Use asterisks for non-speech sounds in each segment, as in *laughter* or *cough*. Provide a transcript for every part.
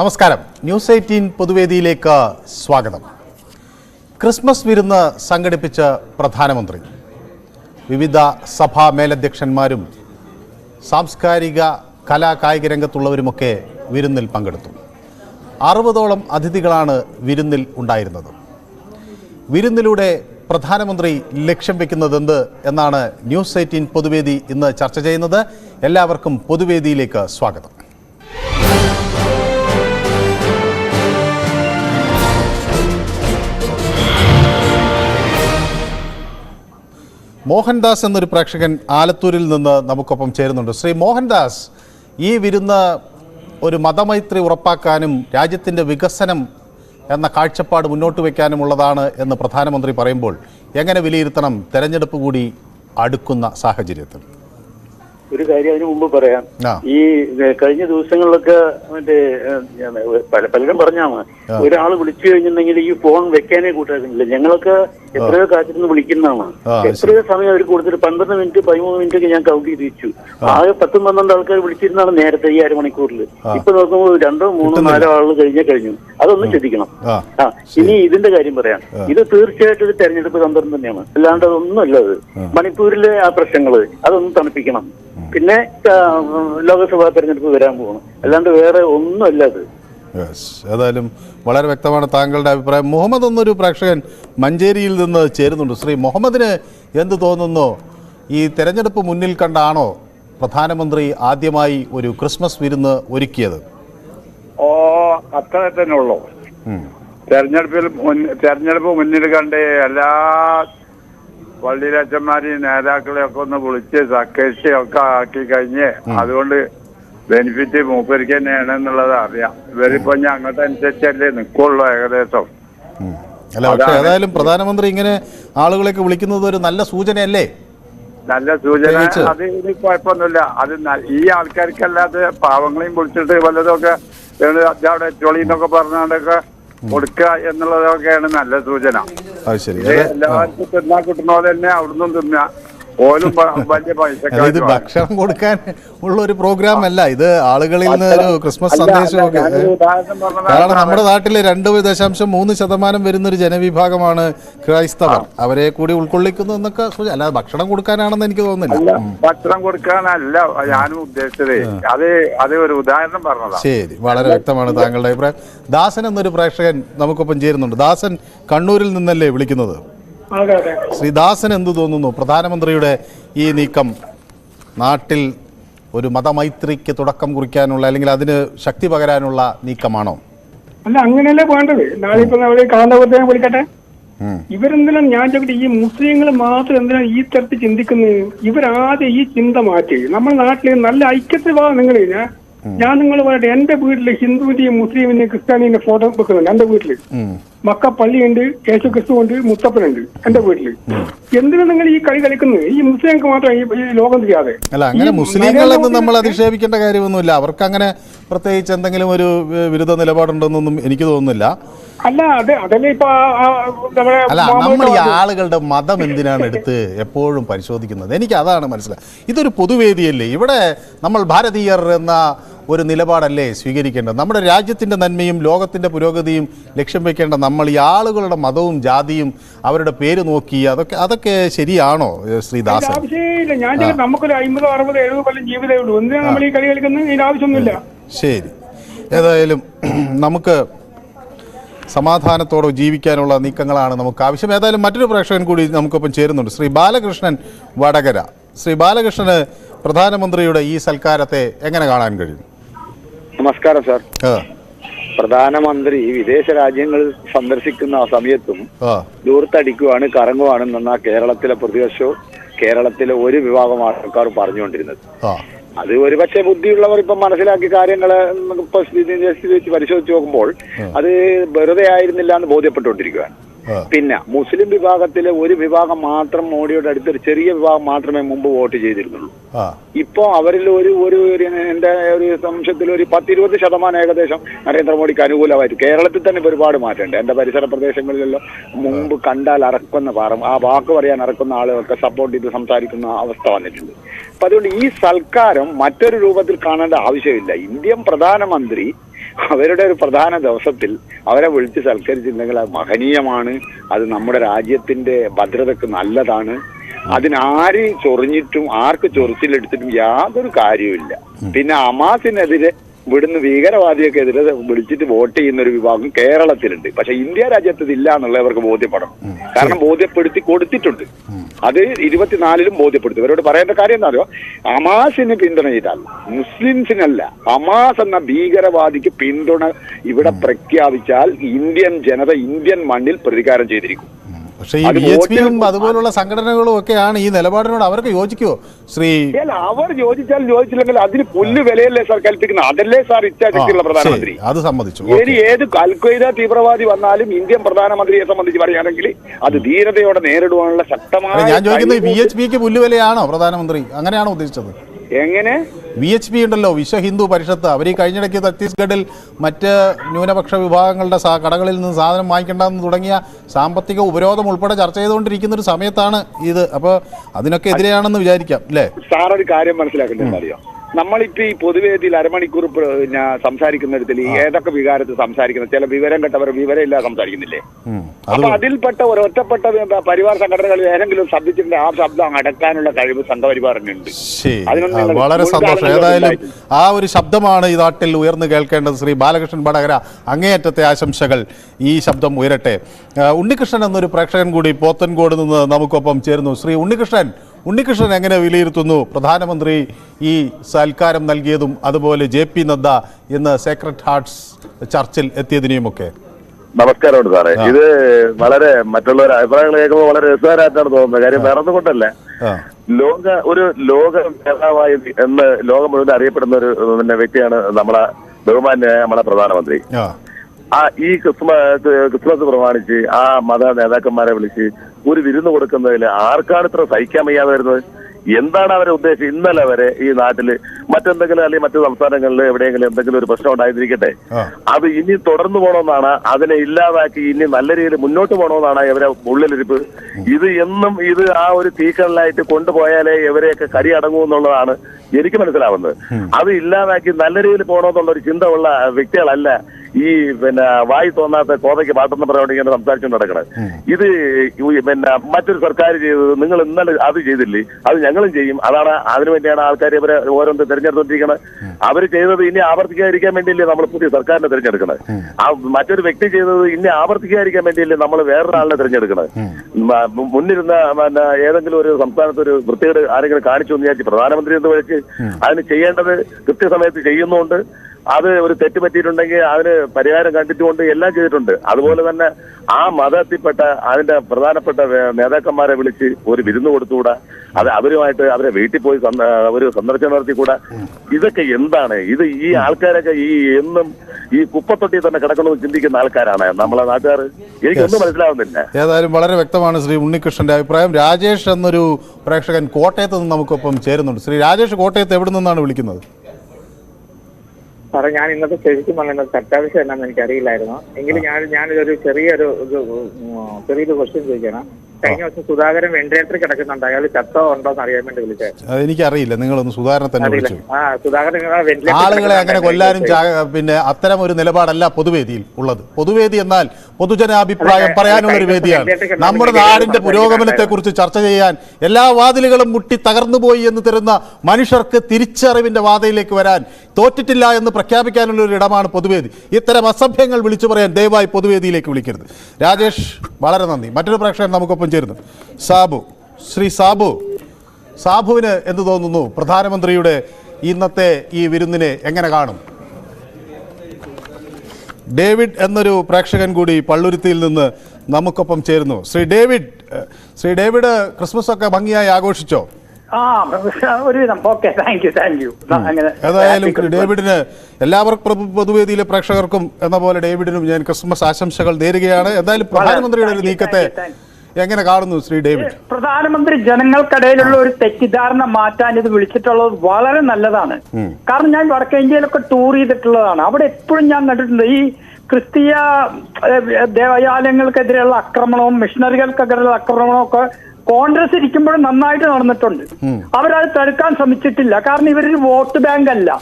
നമസ്കാരം. News eighteen പൊതുവേദിയിലേക്ക് സ്വാഗതം. Christmas വിരുന്ന് സംഘടിപ്പിച്ച പ്രധാനമന്ത്രി വിവിധ സഭാ മേലധ്യക്ഷന്മാരും സാംസ്കാരിക കലാ കായിക രംഗത്തുള്ളവരുമൊക്കെ വിരുന്നിൽ പങ്കെടുത്തു. അറുപതോളം അതിഥികളാണ് വിരുന്നിൽ ഉണ്ടായിരുന്നത്. വിരുന്നിലൂടെ പ്രധാനമന്ത്രി ലക്ഷ്യം വെക്കുന്നതെന്ത് എന്നാണ് ന്യൂസ് എയ്റ്റീൻ പൊതുവേദി ഇന്ന് ചർച്ച ചെയ്യുന്നത്. എല്ലാവർക്കും പൊതുവേദിയിലേക്ക് സ്വാഗതം. മോഹൻദാസ് എന്നൊരു പ്രേക്ഷകൻ ആലത്തൂരിൽ നിന്ന് നമുക്കൊപ്പം ചേരുന്നുണ്ട്. ശ്രീ മോഹൻദാസ് ഈ വിരുന്ന് ഒരു മതമൈത്രി ഉറപ്പാക്കാനും രാജ്യത്തിന്റെ വികസനം എന്ന കാഴ്ചപ്പാട് മുന്നോട്ട് വയ്ക്കാനുമുള്ളതാണ് എന്ന് പ്രധാനമന്ത്രി പറയുമ്പോൾ എങ്ങനെ വിലയിരുത്തണം? തെരഞ്ഞെടുപ്പ് കൂടി അടുക്കുന്ന സാഹചര്യത്തിൽ. ഒരു കാര്യം അതിനു മുമ്പ് പറയാം. ഈ കഴിഞ്ഞ ദിവസങ്ങളിലൊക്കെ മറ്റേ പല പലരും പറഞ്ഞാണ് ഒരാൾ വിളിച്ചു കഴിഞ്ഞിട്ടുണ്ടെങ്കിൽ ഈ ഫോൺ വെക്കാനേ കൂട്ടാക്കുന്നില്ല. ഞങ്ങളൊക്കെ എത്രയോ കാത്തിരുന്ന് വിളിക്കുന്നതാണ്. എത്രയോ സമയം അവർ കൊടുത്തിട്ട് പന്ത്രണ്ട് മിനിറ്റ് പതിമൂന്ന് മിനിറ്റ് ഒക്കെ ഞാൻ കൗണ്ട് ചെയ്ത് വെച്ചു ആകെ പത്തും പന്ത്രണ്ട് ആൾക്കാർ വിളിച്ചിരുന്നാണ് നേരത്തെ ഈ അരമണിക്കൂറിൽ ഇപ്പൊ നോക്കുമ്പോൾ രണ്ടോ മൂന്നോ നാലോ ആളുകൾ കഴിഞ്ഞേ കഴിഞ്ഞു. അതൊന്നും ശ്രദ്ധിക്കണം. ആ. ആ. ഇനി ഇതിന്റെ കാര്യം പറയാം. ഇത് തീർച്ചയായിട്ടും ഒരു തെരഞ്ഞെടുപ്പ് തന്ത്രം തന്നെയാണ്. അല്ലാണ്ട് അതൊന്നുമല്ല അത്. മണിപ്പൂരിലെ ആ പ്രശ്നങ്ങൾ അതൊന്നും തണുപ്പിക്കണം. പിന്നെ ലോകസഭാ തെരഞ്ഞെടുപ്പ് വരാൻ പോകണം അല്ലാണ്ട് വേറെ ഒന്നുമല്ല അത്. ഏതായാലും വളരെ വ്യക്തമാണ് താങ്കളുടെ അഭിപ്രായം. മുഹമ്മദ് എന്നൊരു പ്രേക്ഷകൻ മഞ്ചേരിയിൽ നിന്ന് ചേരുന്നുണ്ട്. ശ്രീ മുഹമ്മദിന് എന്ത് തോന്നുന്നു? ഈ തെരഞ്ഞെടുപ്പ് മുന്നിൽ കണ്ടാണോ പ്രധാനമന്ത്രി ആദ്യമായി ഒരു ക്രിസ്മസ് വിരുന്ന് ഒരുക്കിയത്? ഓ അത്ര തന്നെ ഉള്ളൂ. തെരഞ്ഞെടുപ്പിൽ തെരഞ്ഞെടുപ്പ് മുന്നിൽ കണ്ട് എല്ലാ പള്ളിയിലച്ചന്മാരെയും നേതാക്കളെ ഒക്കെ ഒന്ന് വിളിച്ച് സക്കേഷ് ഒക്കെ ആക്കി കഴിഞ്ഞ് അതുകൊണ്ട് ബെനിഫിറ്റ് മൂപ്പരിക്ക് തന്നെയാണ് എന്നുള്ളത് അറിയാം. ഇവരിപ്പോ ഞാൻ അങ്ങോട്ട് അനുസരിച്ചല്ലേ നിൽക്കുള്ളൂ ഏകദേശം. അല്ല പക്ഷേ ഏതായാലും പ്രധാനമന്ത്രി ഇങ്ങനെ ആളുകളെയൊക്കെ വിളിക്കുന്നത് ഒരു നല്ല സൂചനയല്ലേ? നല്ല സൂചന. അത് ഇനി കുഴപ്പമൊന്നുമില്ല. അത് ഈ ആൾക്കാർക്കല്ലാതെ പാവങ്ങളെയും വിളിച്ചിട്ട് വല്ലതൊക്കെ ഒക്കെ അവിടെ ചൊളിന്നൊക്കെ പറഞ്ഞാണ്ടൊക്കെ കൊടുക്കുക എന്നുള്ളതൊക്കെയാണ് നല്ല സൂചന. അത് ശരി. എല്ലാവർക്കും തിന്നാ കിട്ടുന്ന പോലെ തന്നെ അവിടുന്ന് തിന്നാ. ഓലും വലിയ ഇത് ഭക്ഷണം കൊടുക്കാൻ ഉള്ള ഒരു പ്രോഗ്രാം അല്ല ഇത് ആളുകളിൽ നിന്ന് ഒരു ക്രിസ്മസ് സന്ദേശമൊക്കെ കാരണം നമ്മുടെ നാട്ടിൽ രണ്ട് ദശാംശം മൂന്ന് ശതമാനം വരുന്നൊരു ജനവിഭാഗമാണ് ക്രൈസ്തവർ. അവരെ കൂടി ഉൾക്കൊള്ളിക്കുന്നു എന്നൊക്കെ അല്ലാതെ ഭക്ഷണം കൊടുക്കാനാണെന്ന് എനിക്ക് തോന്നുന്നില്ല. ഭക്ഷണം കൊടുക്കാനല്ല ഞാനും ഉദ്ദേശിച്ചത്. അത് അത് ഒരു ഉദാഹരണം പറഞ്ഞതാ. ശരി വളരെ വ്യക്തമാണ് താങ്കളുടെ അഭിപ്രായം. ദാസൻ എന്നൊരു പ്രേക്ഷകൻ നമുക്കൊപ്പം ചേരുന്നുണ്ട്. ദാസൻ കണ്ണൂരിൽ നിന്നല്ലേ വിളിക്കുന്നത്? അതെ അതെ. ശ്രീ ദാസൻ എന്തു തോന്നുന്നു? പ്രധാനമന്ത്രിയുടെ ഈ നീക്കം നാട്ടിൽ ഒരു മതമൈത്രിക്ക് തുടക്കം കുറിക്കാനുള്ള അല്ലെങ്കിൽ അതിന് ശക്തി പകരാനുള്ള നീക്കമാണോ? അല്ല അങ്ങനെയല്ലേ വേണ്ടത്? നാളെ ഇപ്പൊ കാന്തപുരത്തെ വിളിക്കട്ടെ. ഇവരെന്തിനാണ് ഞാൻ ചോദിക്കട്ടെ? ഈ മുസ്ലിങ്ങൾ മാത്രം എന്തിനാണ് ഈ തരത്തിൽ ചിന്തിക്കുന്നത് ഇവരാദ്യം ഈ ചിന്ത മാറ്റി. നമ്മുടെ നാട്ടിൽ നല്ല ഐക്യത്തിൽ വാ നിങ്ങൾ ഞാൻ നിങ്ങൾ പറയട്ടെ എന്റെ വീട്ടിൽ ഹിന്ദുവിന്റെയും മുസ്ലിമിന്റെയും ക്രിസ്ത്യാനിന്റെ ഫോട്ടോ വെക്കുന്നുണ്ട് എന്റെ വീട്ടിൽ. ഉം. മക്ക പള്ളിയുണ്ട് കേശു ക്രിസ്തു ഉണ്ട് മുത്തപ്പനുണ്ട് എന്റെ വീട്ടിൽ എന്തിനാ നിങ്ങൾ ഈ കളി കളിക്കുന്നത്? ഈ മുസ്ലിങ്ങൾക്ക് മാത്രം ഈ ലോകം ചെയ്യാതെ അല്ല അങ്ങനെ മുസ്ലിങ്ങളൊന്നും നമ്മൾ അധിക്ഷേപിക്കേണ്ട കാര്യമൊന്നുമില്ല. അവർക്ക് അങ്ങനെ പ്രത്യേകിച്ച് എന്തെങ്കിലും ഒരു വിരുദ്ധ നിലപാടുണ്ടെന്നൊന്നും എനിക്ക് തോന്നുന്നില്ല. അല്ല അതെ അതല്ലേ ഇപ്പൊ അല്ല നമ്മൾ ഈ ആളുകളുടെ മതം എന്തിനാണ് എടുത്ത് എപ്പോഴും പരിശോധിക്കുന്നത്? എനിക്ക് അതാണ് മനസ്സിലായത് ഇതൊരു പൊതുവേദിയല്ലേ? ഇവിടെ നമ്മൾ ഭാരതീയർ എന്ന ഒരു നിലപാടല്ലേ സ്വീകരിക്കേണ്ടത്? നമ്മുടെ രാജ്യത്തിന്റെ നന്മയും ലോകത്തിന്റെ പുരോഗതിയും ലക്ഷ്യം വെക്കേണ്ട നമ്മൾ ഈ ആളുകളുടെ മതവും ജാതിയും അവരുടെ പേര് നോക്കി അതൊക്കെ അതൊക്കെ ശരിയാണോ ശ്രീദാസ് ആവശ്യമില്ല. ഞാൻ ചില നമുക്കൊരു അമ്പതോ അറുപതോ എഴുപതോ കൊല്ലം ജീവിതമേ ഉള്ളൂ. നമ്മൾ ഈ കളി കളിക്കുന്നത്? ഇതിന് ആവശ്യമൊന്നുമില്ല. ശരി. ഏതായാലും നമുക്ക് സമാധാനത്തോടെ ജീവിക്കാനുള്ള നീക്കങ്ങളാണ് നമുക്ക് ആവശ്യം. ഏതായാലും മറ്റൊരു പ്രേക്ഷകൻ കൂടി നമുക്കൊപ്പം ചേരുന്നുണ്ട്. ശ്രീ ബാലകൃഷ്ണൻ വടകര. ശ്രീ ബാലകൃഷ്ണന് പ്രധാനമന്ത്രിയുടെ ഈ സൽക്കാരത്തെ എങ്ങനെ കാണാൻ കഴിയും? നമസ്കാരം സാർ. പ്രധാനമന്ത്രി വിദേശ രാജ്യങ്ങൾ സന്ദർശിക്കുന്ന സമയത്തും ദൂർത്തടിക്കുവാണ് കറങ്ങുവാണ് കറങ്ങുവാണെന്നാ കേരളത്തിലെ പ്രതിപക്ഷവും കേരളത്തിലെ ഒരു വിഭാഗം ആൾക്കാർ പറഞ്ഞുകൊണ്ടിരുന്നത്. അത് ഒരുപക്ഷെ ബുദ്ധിയുള്ളവർ ഇപ്പം മനസ്സിലാക്കി കാര്യങ്ങൾ ഇപ്പൊ പരിശോധിച്ച് നോക്കുമ്പോൾ അത് വെറുതെ ആയിരുന്നില്ല എന്ന് ബോധ്യപ്പെട്ടുകൊണ്ടിരിക്കുകയാണ് ആ. പിന്നെ മുസ്ലിം വിഭാഗത്തിലെ ഒരു വിഭാഗം മാത്രം മോഡിയുടെ അടുത്ത് ഒരു ചെറിയ വിഭാഗം മാത്രമേ മുമ്പ് വോട്ട് ചെയ്തിരുന്നുള്ളൂ. ഇപ്പോ അവരിൽ ഒരു ഒരു ഒരു എന്റെ ഒരു സംശയത്തിൽ ഒരു പത്തിരുപത് ശതമാനം ഏകദേശം നരേന്ദ്രമോദിക്ക് അനുകൂലമായിട്ട് കേരളത്തിൽ തന്നെ ഒരുപാട് മാറ്റമുണ്ട്. എന്റെ പരിസര പ്രദേശങ്ങളിലെല്ലാം മുമ്പ് കണ്ടാൽ അറക്കുന്ന പാറ ആ വാക്ക് പറയാൻ അറക്കുന്ന ആളുകൾക്ക് സപ്പോർട്ട് ചെയ്ത് സംസാരിക്കുന്ന അവസ്ഥ വന്നിട്ടുണ്ട്. അപ്പൊ അതുകൊണ്ട് ഈ സൽക്കാരം മറ്റൊരു രൂപത്തിൽ കാണേണ്ട ആവശ്യമില്ല. ഇന്ത്യൻ പ്രധാനമന്ത്രി അവരുടെ ഒരു പ്രധാന ദിവസത്തിൽ അവരെ വിളിച്ച് സൽക്കരിച്ചിട്ടുണ്ടെങ്കിൽ അത് മഹനീയമാണ്. അത് നമ്മുടെ രാജ്യത്തിന്റെ ഭദ്രതക്ക് നല്ലതാണ്. അതിനാര് ചൊറിഞ്ഞിട്ടും ആർക്ക് ചൊറിച്ചിലെടുത്തിട്ടും യാതൊരു കാര്യവുമില്ല. പിന്നെ അമാസിനെതിരെ ഇവിടുന്ന് ഭീകരവാദിയൊക്കെ എതിരെ വിളിച്ചിട്ട് വോട്ട് ചെയ്യുന്ന ഒരു വിഭാഗം കേരളത്തിലുണ്ട്. പക്ഷെ ഇന്ത്യ രാജ്യത്ത് ഇതില്ല ഇല്ല എന്നുള്ളവർക്ക് ബോധ്യപ്പെടണം. കാരണം ബോധ്യപ്പെടുത്തി കൊടുത്തിട്ടുണ്ട്. അത് ഇരുപത്തിനാലിലും ബോധ്യപ്പെടുത്തി. ഇവരോട് പറയേണ്ട കാര്യം എന്താ അറിയോ അമാസിന് പിന്തുണ ചെയ്താൽ മുസ്ലിംസിനല്ല അമാസ് എന്ന ഭീകരവാദിക്ക് പിന്തുണ ഇവിടെ പ്രഖ്യാപിച്ചാൽ ഇന്ത്യൻ ജനത ഇന്ത്യൻ മണ്ണിൽ പ്രതികാരം ചെയ്തിരിക്കും. പക്ഷേ ഈ ബി എച്ച് പിയും അതുപോലുള്ള സംഘടനകളും ഒക്കെയാണ് ഈ നിലപാടിനോട് അവർക്ക് യോജിക്കുമോ ശ്രീ അവർ യോജിച്ചാൽ യോജിച്ചില്ലെങ്കിൽ അതിന് പുല്ല് വിലയല്ലേ സാർ കൽപ്പിക്കുന്നത്? അതല്ലേ സാർ ഇച്ഛാശക്തിയുള്ള പ്രധാനമന്ത്രി? അത് സമ്മതിച്ചു. ഇനി ഏത് അൽഖ്വയ്ദ തീവ്രവാദി വന്നാലും ഇന്ത്യൻ പ്രധാനമന്ത്രിയെ സംബന്ധിച്ച് പറയുകയാണെങ്കിൽ അത് ധീരതയോടെ നേരിടുവാനുള്ള ശക്തമായ ഞാൻ ചോദിക്കുന്നത് ബി എച്ച് പിക്ക് പുല്ലുവിലയാണോ പ്രധാനമന്ത്രി? അങ്ങനെയാണോ ഉദ്ദേശിച്ചത്? എങ്ങനെ? വി എച്ച് പി ഉണ്ടല്ലോ വിശ്വ ഹിന്ദു പരിഷത്ത്. അവർ ഈ കഴിഞ്ഞിടയ്ക്ക് ഛത്തീസ്ഗഡിൽ മറ്റ് ന്യൂനപക്ഷ വിഭാഗങ്ങളുടെ കടകളിൽ നിന്ന് സാധനം വാങ്ങിക്കേണ്ടെന്ന് തുടങ്ങിയ സാമ്പത്തിക ഉപരോധം ഉൾപ്പെടെ ചർച്ച ചെയ്തുകൊണ്ടിരിക്കുന്ന ഒരു സമയത്താണ് ഇത്. അപ്പോൾ അതിനൊക്കെ എതിരെയാണെന്ന് വിചാരിക്കാം അല്ലേ? സാർ ഒരു കാര്യം മനസ്സിലാക്കേണ്ടത് അറിയോ? നമ്മളിപ്പോ ഈ പൊതുവേദിയിൽ അരമണിക്കൂർ പിന്നെ സംസാരിക്കുന്നിടത്തിൽ ഈ ഏതൊക്കെ വികാരത്തിൽ സംസാരിക്കുന്ന ചില വിവരം കെട്ടവർ വിവരം ഇല്ലാതെ സംസാരിക്കുന്നില്ലേ. അപ്പൊ അതിൽപ്പെട്ട ഒരു ഒറ്റപ്പെട്ട പരിവാർ സംഘടനകൾ ഏതെങ്കിലും ശബ്ദിച്ചിട്ടുണ്ട് ആ ശബ്ദം അടക്കാനുള്ള കഴിവ് സംഘപരിവാറിനുണ്ട്. വളരെ സന്തോഷം. ഏതായാലും ആ ഒരു ശബ്ദമാണ് ഈ നാട്ടിൽ ഉയർന്നു കേൾക്കേണ്ടത്. ശ്രീ ബാലകൃഷ്ണൻ വടകര അങ്ങേയറ്റത്തെ ആശംസകൾ ഈ ശബ്ദം ഉയരട്ടെ. ഉണ്ണികൃഷ്ണൻ എന്നൊരു പ്രേക്ഷകൻ കൂടി പോത്തൻകോട് നിന്ന് നമുക്കൊപ്പം ചേരുന്നു. ശ്രീ ഉണ്ണികൃഷ്ണൻ ഉണ്ണികൃഷ്ണൻ എങ്ങനെ വിലയിരുത്തുന്നു? പ്രധാനമന്ത്രി ഈ സൽക്കാരം നൽകിയതും അതുപോലെ ജെ പി നദ്ദ ഇന്ന് സേക്രട്ട് ഹാർട്സ് ചർച്ചിൽ എത്തിയതിനെയുമൊക്കെ. നമസ്കാരമുണ്ട് സാറേ. ഇത് വളരെ മറ്റുള്ളവർ അഭിപ്രായങ്ങൾ കേൾക്കുമ്പോൾ വളരെ രസകരമായിട്ടാണ് തോന്നുന്നത്. കാര്യം വേറെ ഒന്നും കൊണ്ടല്ല ലോക ഒരു ലോക നേതാവായി എന്ന് ലോകം മുഴുവൻ അറിയപ്പെടുന്ന ഒരു വ്യക്തിയാണ് നമ്മളെ ബഹുമാന്യായ നമ്മളെ പ്രധാനമന്ത്രി. ആ ഈ ക്രിസ്മസ് ക്രിസ്മസ് പ്രമാണിച്ച് ആ മത നേതാക്കന്മാരെ വിളിച്ച് ഒരു വിരുന്ന് കൊടുക്കുന്നതിൽ ആർക്കാണ് ഇത്ര സഹിക്കാൻ വയ്യാതെ വരുന്നത്? എന്താണ് അവരെ ഉദ്ദേശം? ഇന്നലെ വരെ ഈ നാട്ടിൽ മറ്റെന്തെങ്കിലും അല്ലെങ്കിൽ മറ്റു സംസ്ഥാനങ്ങളിൽ എവിടെയെങ്കിലും എന്തെങ്കിലും ഒരു പ്രശ്നം ഉണ്ടായിരിക്കട്ടെ? അത് ഇനി തുടർന്നു പോകണമെന്നാണ് അതിനെ ഇല്ലാതാക്കി ഇനി നല്ല രീതിയിൽ മുന്നോട്ട് പോകണമെന്നാണ് ഇവരെ ഉള്ളിലിരിപ്പ്. ഇത് എന്നും ഇത് ആ ഒരു തീക്കടലായിട്ട് കൊണ്ടുപോയാലേ ഇവരെയൊക്കെ കരി അടങ്ങൂ എന്നുള്ളതാണ് എനിക്ക് മനസ്സിലാവുന്നത്. അത് ഇല്ലാതാക്കി നല്ല രീതിയിൽ പോകണമെന്നുള്ള ഒരു ചിന്ത ഉള്ള വ്യക്തികളല്ല ഈ പിന്നെ വായി തോന്നാത്ത കോതയ്ക്ക് പാട്ടെന്ന് പറഞ്ഞുകൊണ്ട് ഇങ്ങനെ സംസാരിച്ചുകൊണ്ട് നടക്കണത് ഇത് പിന്നെ മറ്റൊരു സർക്കാർ ചെയ്തത് നിങ്ങൾ ഇന്നലെ അത് ചെയ്തില്ലേ? അത് ഞങ്ങളും ചെയ്യും. അതാണ് അതിനു വേണ്ടിയാണ് ആൾക്കാർ ഇവരെ ഓരോന്ന് തിരഞ്ഞെടുത്തോണ്ടിരിക്കുന്നത് അവർ ചെയ്തത് ഇനി ആവർത്തിക്കാതിരിക്കാൻ വേണ്ടിയല്ലേ നമ്മൾ പുതിയ സർക്കാരിനെ തിരഞ്ഞെടുക്കണത് ആ മറ്റൊരു വ്യക്തി ചെയ്തത് ഇനി ആവർത്തിക്കാതിരിക്കാൻ വേണ്ടിയല്ലേ നമ്മൾ വേറൊരാളിനെ തിരഞ്ഞെടുക്കണത് മുന്നിരുന്ന പിന്നെ ഏതെങ്കിലും ഒരു സംസ്ഥാനത്ത് ഒരു വൃത്തികേട് ആരെങ്കിലും കാണിച്ചു എന്ന് വിചാരിച്ച് പ്രധാനമന്ത്രി എന്ന് വിളിച്ച് അതിന് ചെയ്യേണ്ടത് കൃത്യസമയത്ത് ചെയ്യുന്നുണ്ട്. അത് ഒരു തെറ്റ് പറ്റിയിട്ടുണ്ടെങ്കിൽ അതിന് പരിഹാരം കണ്ടിട്ടുകൊണ്ട് എല്ലാം ചെയ്തിട്ടുണ്ട്. അതുപോലെ തന്നെ ആ മതത്തിൽപ്പെട്ട അതിന്റെ പ്രധാനപ്പെട്ട നേതാക്കന്മാരെ വിളിച്ച് ഒരു വിരുന്ന് കൊടുത്തുകൂടാ? അത് അവരുമായിട്ട് അവരെ വീട്ടിൽ പോയി ഒരു സന്ദർശനം നടത്തിക്കൂടാ? ഇതൊക്കെ എന്താണ്? ഇത് ഈ ആൾക്കാരൊക്കെ ഈ എന്നും ഈ കുപ്പത്തൊട്ടി തന്നെ കിടക്കണമെന്ന് ചിന്തിക്കുന്ന ആൾക്കാരാണ് നമ്മളെ നാട്ടുകാർ എനിക്കൊന്നും മനസ്സിലാവുന്നില്ല. ഏതായാലും വളരെ വ്യക്തമാണ് ശ്രീ ഉണ്ണികൃഷ്ണന്റെ അഭിപ്രായം. രാജേഷ് എന്നൊരു പ്രേക്ഷകൻ കോട്ടയത്ത് നിന്ന് നമുക്കൊപ്പം ചേരുന്നുണ്ട്. ശ്രീ രാജേഷ് കോട്ടയത്ത് എവിടെ നിന്നാണ് വിളിക്കുന്നത്? സാറേ ഞാൻ ഇന്നത്തെ ശരിക്കും പറഞ്ഞത് ചർച്ചാവിഷയം എന്നാന്ന് എനിക്കറിയില്ലായിരുന്നു. എങ്കിലും ഞാൻ ഞാനിതൊരു ചെറിയൊരു ഇത് ചെറിയൊരു ക്വസ്റ്റ്യൻ ചോദിക്കണം. കഴിഞ്ഞ ദിവസം സുധാകരൻ വെന്റിലേറ്ററിൽ കിടക്കുന്നുണ്ട്. അയാൾ ചത്തോ ഉണ്ടോ എന്ന് അറിയാൻ വേണ്ടി വിളിച്ചത്. അതെനിക്കറിയില്ല നിങ്ങളൊന്ന് സുധാരണ തന്നെ വിളിച്ചു? ആ സുധാകരൻ ആളുകളെ അങ്ങനെ കൊല്ലാനും പിന്നെ അത്തരം ഒരു നിലപാടല്ല പൊതുവേദിയിൽ ഉള്ളത്. പൊതുവേദി എന്നാൽ പൊതുജനാഭിപ്രായം പറയാനുള്ള ഒരു വേദിയാണ്. നമ്മുടെ നാടിന്റെ പുരോഗമനത്തെ കുറിച്ച് ചർച്ച ചെയ്യാൻ എല്ലാ വാതിലുകളും മുട്ടി തകർന്നുപോയി എന്ന് തരുന്ന മനുഷ്യർക്ക് തിരിച്ചറിവിന്റെ വാതയിലേക്ക് വരാൻ തോറ്റിട്ടില്ല എന്ന് പ്രഖ്യാപിക്കാനുള്ള ഒരു ഇടമാണ് പൊതുവേദി. ഇത്തരം അസഭ്യങ്ങൾ വിളിച്ചു പറയാൻ ദയവായി പൊതുവേദിയിലേക്ക് വിളിക്കരുത്. രാജേഷ് വളരെ നന്ദി. മറ്റൊരു പ്രേക്ഷകൻ നമുക്കൊപ്പം ചേരുന്നു. സാബു ശ്രീ സാബു. സാബുവിന് എന്ത് തോന്നുന്നു? പ്രധാനമന്ത്രിയുടെ ഇന്നത്തെ ഈ വിരുന്നിനെ എങ്ങനെ കാണും? ഡേവിഡ് എന്നൊരു പ്രേക്ഷകൻ കൂടി പള്ളുരുത്തിയിൽ നിന്ന് നമുക്കൊപ്പം ചേരുന്നു. Shri David Shri David Christmas ഒക്കെ ഭംഗിയായി ആഘോഷിച്ചോ? ഏതായാലും ഡേവിഡിന് എല്ലാവർക്കും പൊതുവേദിയിലെ പ്രേക്ഷകർക്കും എന്ന പോലെ ഡേവിഡിനും ഞാൻ ക്രിസ്മസ് ആശംസകൾ നേരുകയാണ്. എന്തായാലും പ്രധാനമന്ത്രിയുടെ ഒരു നീക്കത്തെ എങ്ങനെ കാണുന്നു ശ്രീ ഡേവിഡ്? പ്രധാനമന്ത്രി ജനങ്ങൾക്കിടയിലുള്ള ഒരു തെറ്റിദ്ധാരണ മാറ്റാൻ ഇത് വിളിച്ചിട്ടുള്ളത് വളരെ നല്ലതാണ്. കാരണം ഞാൻ വടക്കേ ഇന്ത്യയിലൊക്കെ ടൂർ ചെയ്തിട്ടുള്ളതാണ്. അവിടെ എപ്പോഴും ഞാൻ കണ്ടിട്ടുണ്ട് ഈ ക്രിസ്തീയ ദേവാലയങ്ങൾക്കെതിരെയുള്ള ആക്രമണവും മിഷണറികൾക്കെതിരെയുള്ള ആക്രമണവും ഒക്കെ കോൺഗ്രസ് ഇരിക്കുമ്പോഴും നന്നായിട്ട് നടന്നിട്ടുണ്ട്. അവരത് തടുക്കാൻ ശ്രമിച്ചിട്ടില്ല. കാരണം ഇവരൊരു വോട്ട് ബാങ്ക് അല്ല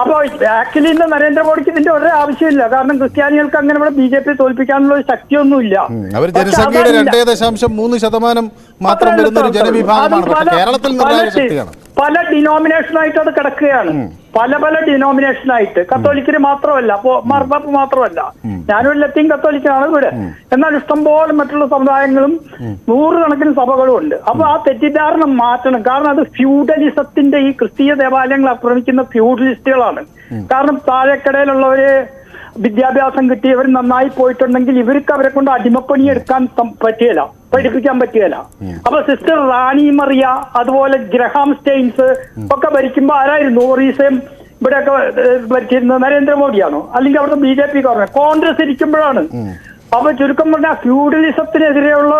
അപ്പൊ ആക്ച്വലി ഇന്ന് നരേന്ദ്രമോദിക്ക് ഇതിന്റെ ഒരു ആവശ്യമില്ല. കാരണം ക്രിസ്ത്യാനികൾക്ക് അങ്ങനെ ഇവിടെ ബി ജെ പി തോൽപ്പിക്കാനുള്ള ഒരു ശക്തിയൊന്നുമില്ല. അവർ ജനസംഖ്യയുടെ. രണ്ടേ ദശാംശം മൂന്ന് ശതമാനം മാത്രം വരുന്ന ഒരു ജനവിഭാഗമാണ്. കേരളത്തിൽ നിർണായക ശക്തിയാണ്. പല ഡിനോമിനേഷനായിട്ട് അത് കിടക്കുകയാണ്. പല പല ഡിനോമിനേഷനായിട്ട് കത്തോലിക്കര് മാത്രമല്ല. അപ്പോ മാർപ്പാപ്പ് മാത്രമല്ല. ഞാനൊരു ലത്തീൻ കത്തോലിക്കനാണ് ഇവിടെ. എന്നാൽ ഇഷ്ടംപോലെ മറ്റുള്ള സമുദായങ്ങളും നൂറുകണക്കിന് സഭകളും ഉണ്ട്. അപ്പൊ ആ തെറ്റിദ്ധാരണ മാറ്റണം. കാരണം അത് ഫ്യൂഡലിസത്തിന്റെ ഈ ക്രിസ്തീയ ദേവാലയങ്ങൾ ആക്രമിക്കുന്ന ഫ്യൂഡലിസ്റ്റുകളാണ്. കാരണം താഴെക്കടയിലുള്ളവര് വിദ്യാഭ്യാസം കിട്ടിയവർ നന്നായി പോയിട്ടുണ്ടെങ്കിൽ ഇവർക്ക് അവരെ കൊണ്ട് അടിമപ്പണി എടുക്കാൻ പറ്റുകയില്ല പഠിപ്പിക്കാൻ പറ്റുകയില്ല. അപ്പൊ സിസ്റ്റർ റാണി മറിയ അതുപോലെ ഗ്രഹാം സ്റ്റെയിൻസ് ഒക്കെ ഭരിക്കുമ്പോ ആരായിരുന്നു? ഒറീസയും ഇവിടെയൊക്കെ ഭരിച്ചിരുന്നത് നരേന്ദ്രമോദിയാണോ? അല്ലെങ്കിൽ അവിടുത്തെ B J P government Congress ഇരിക്കുമ്പോഴാണ്. അപ്പൊ ചുരുക്കം പറഞ്ഞാൽ ഫ്യൂഡലിസത്തിനെതിരെയുള്ള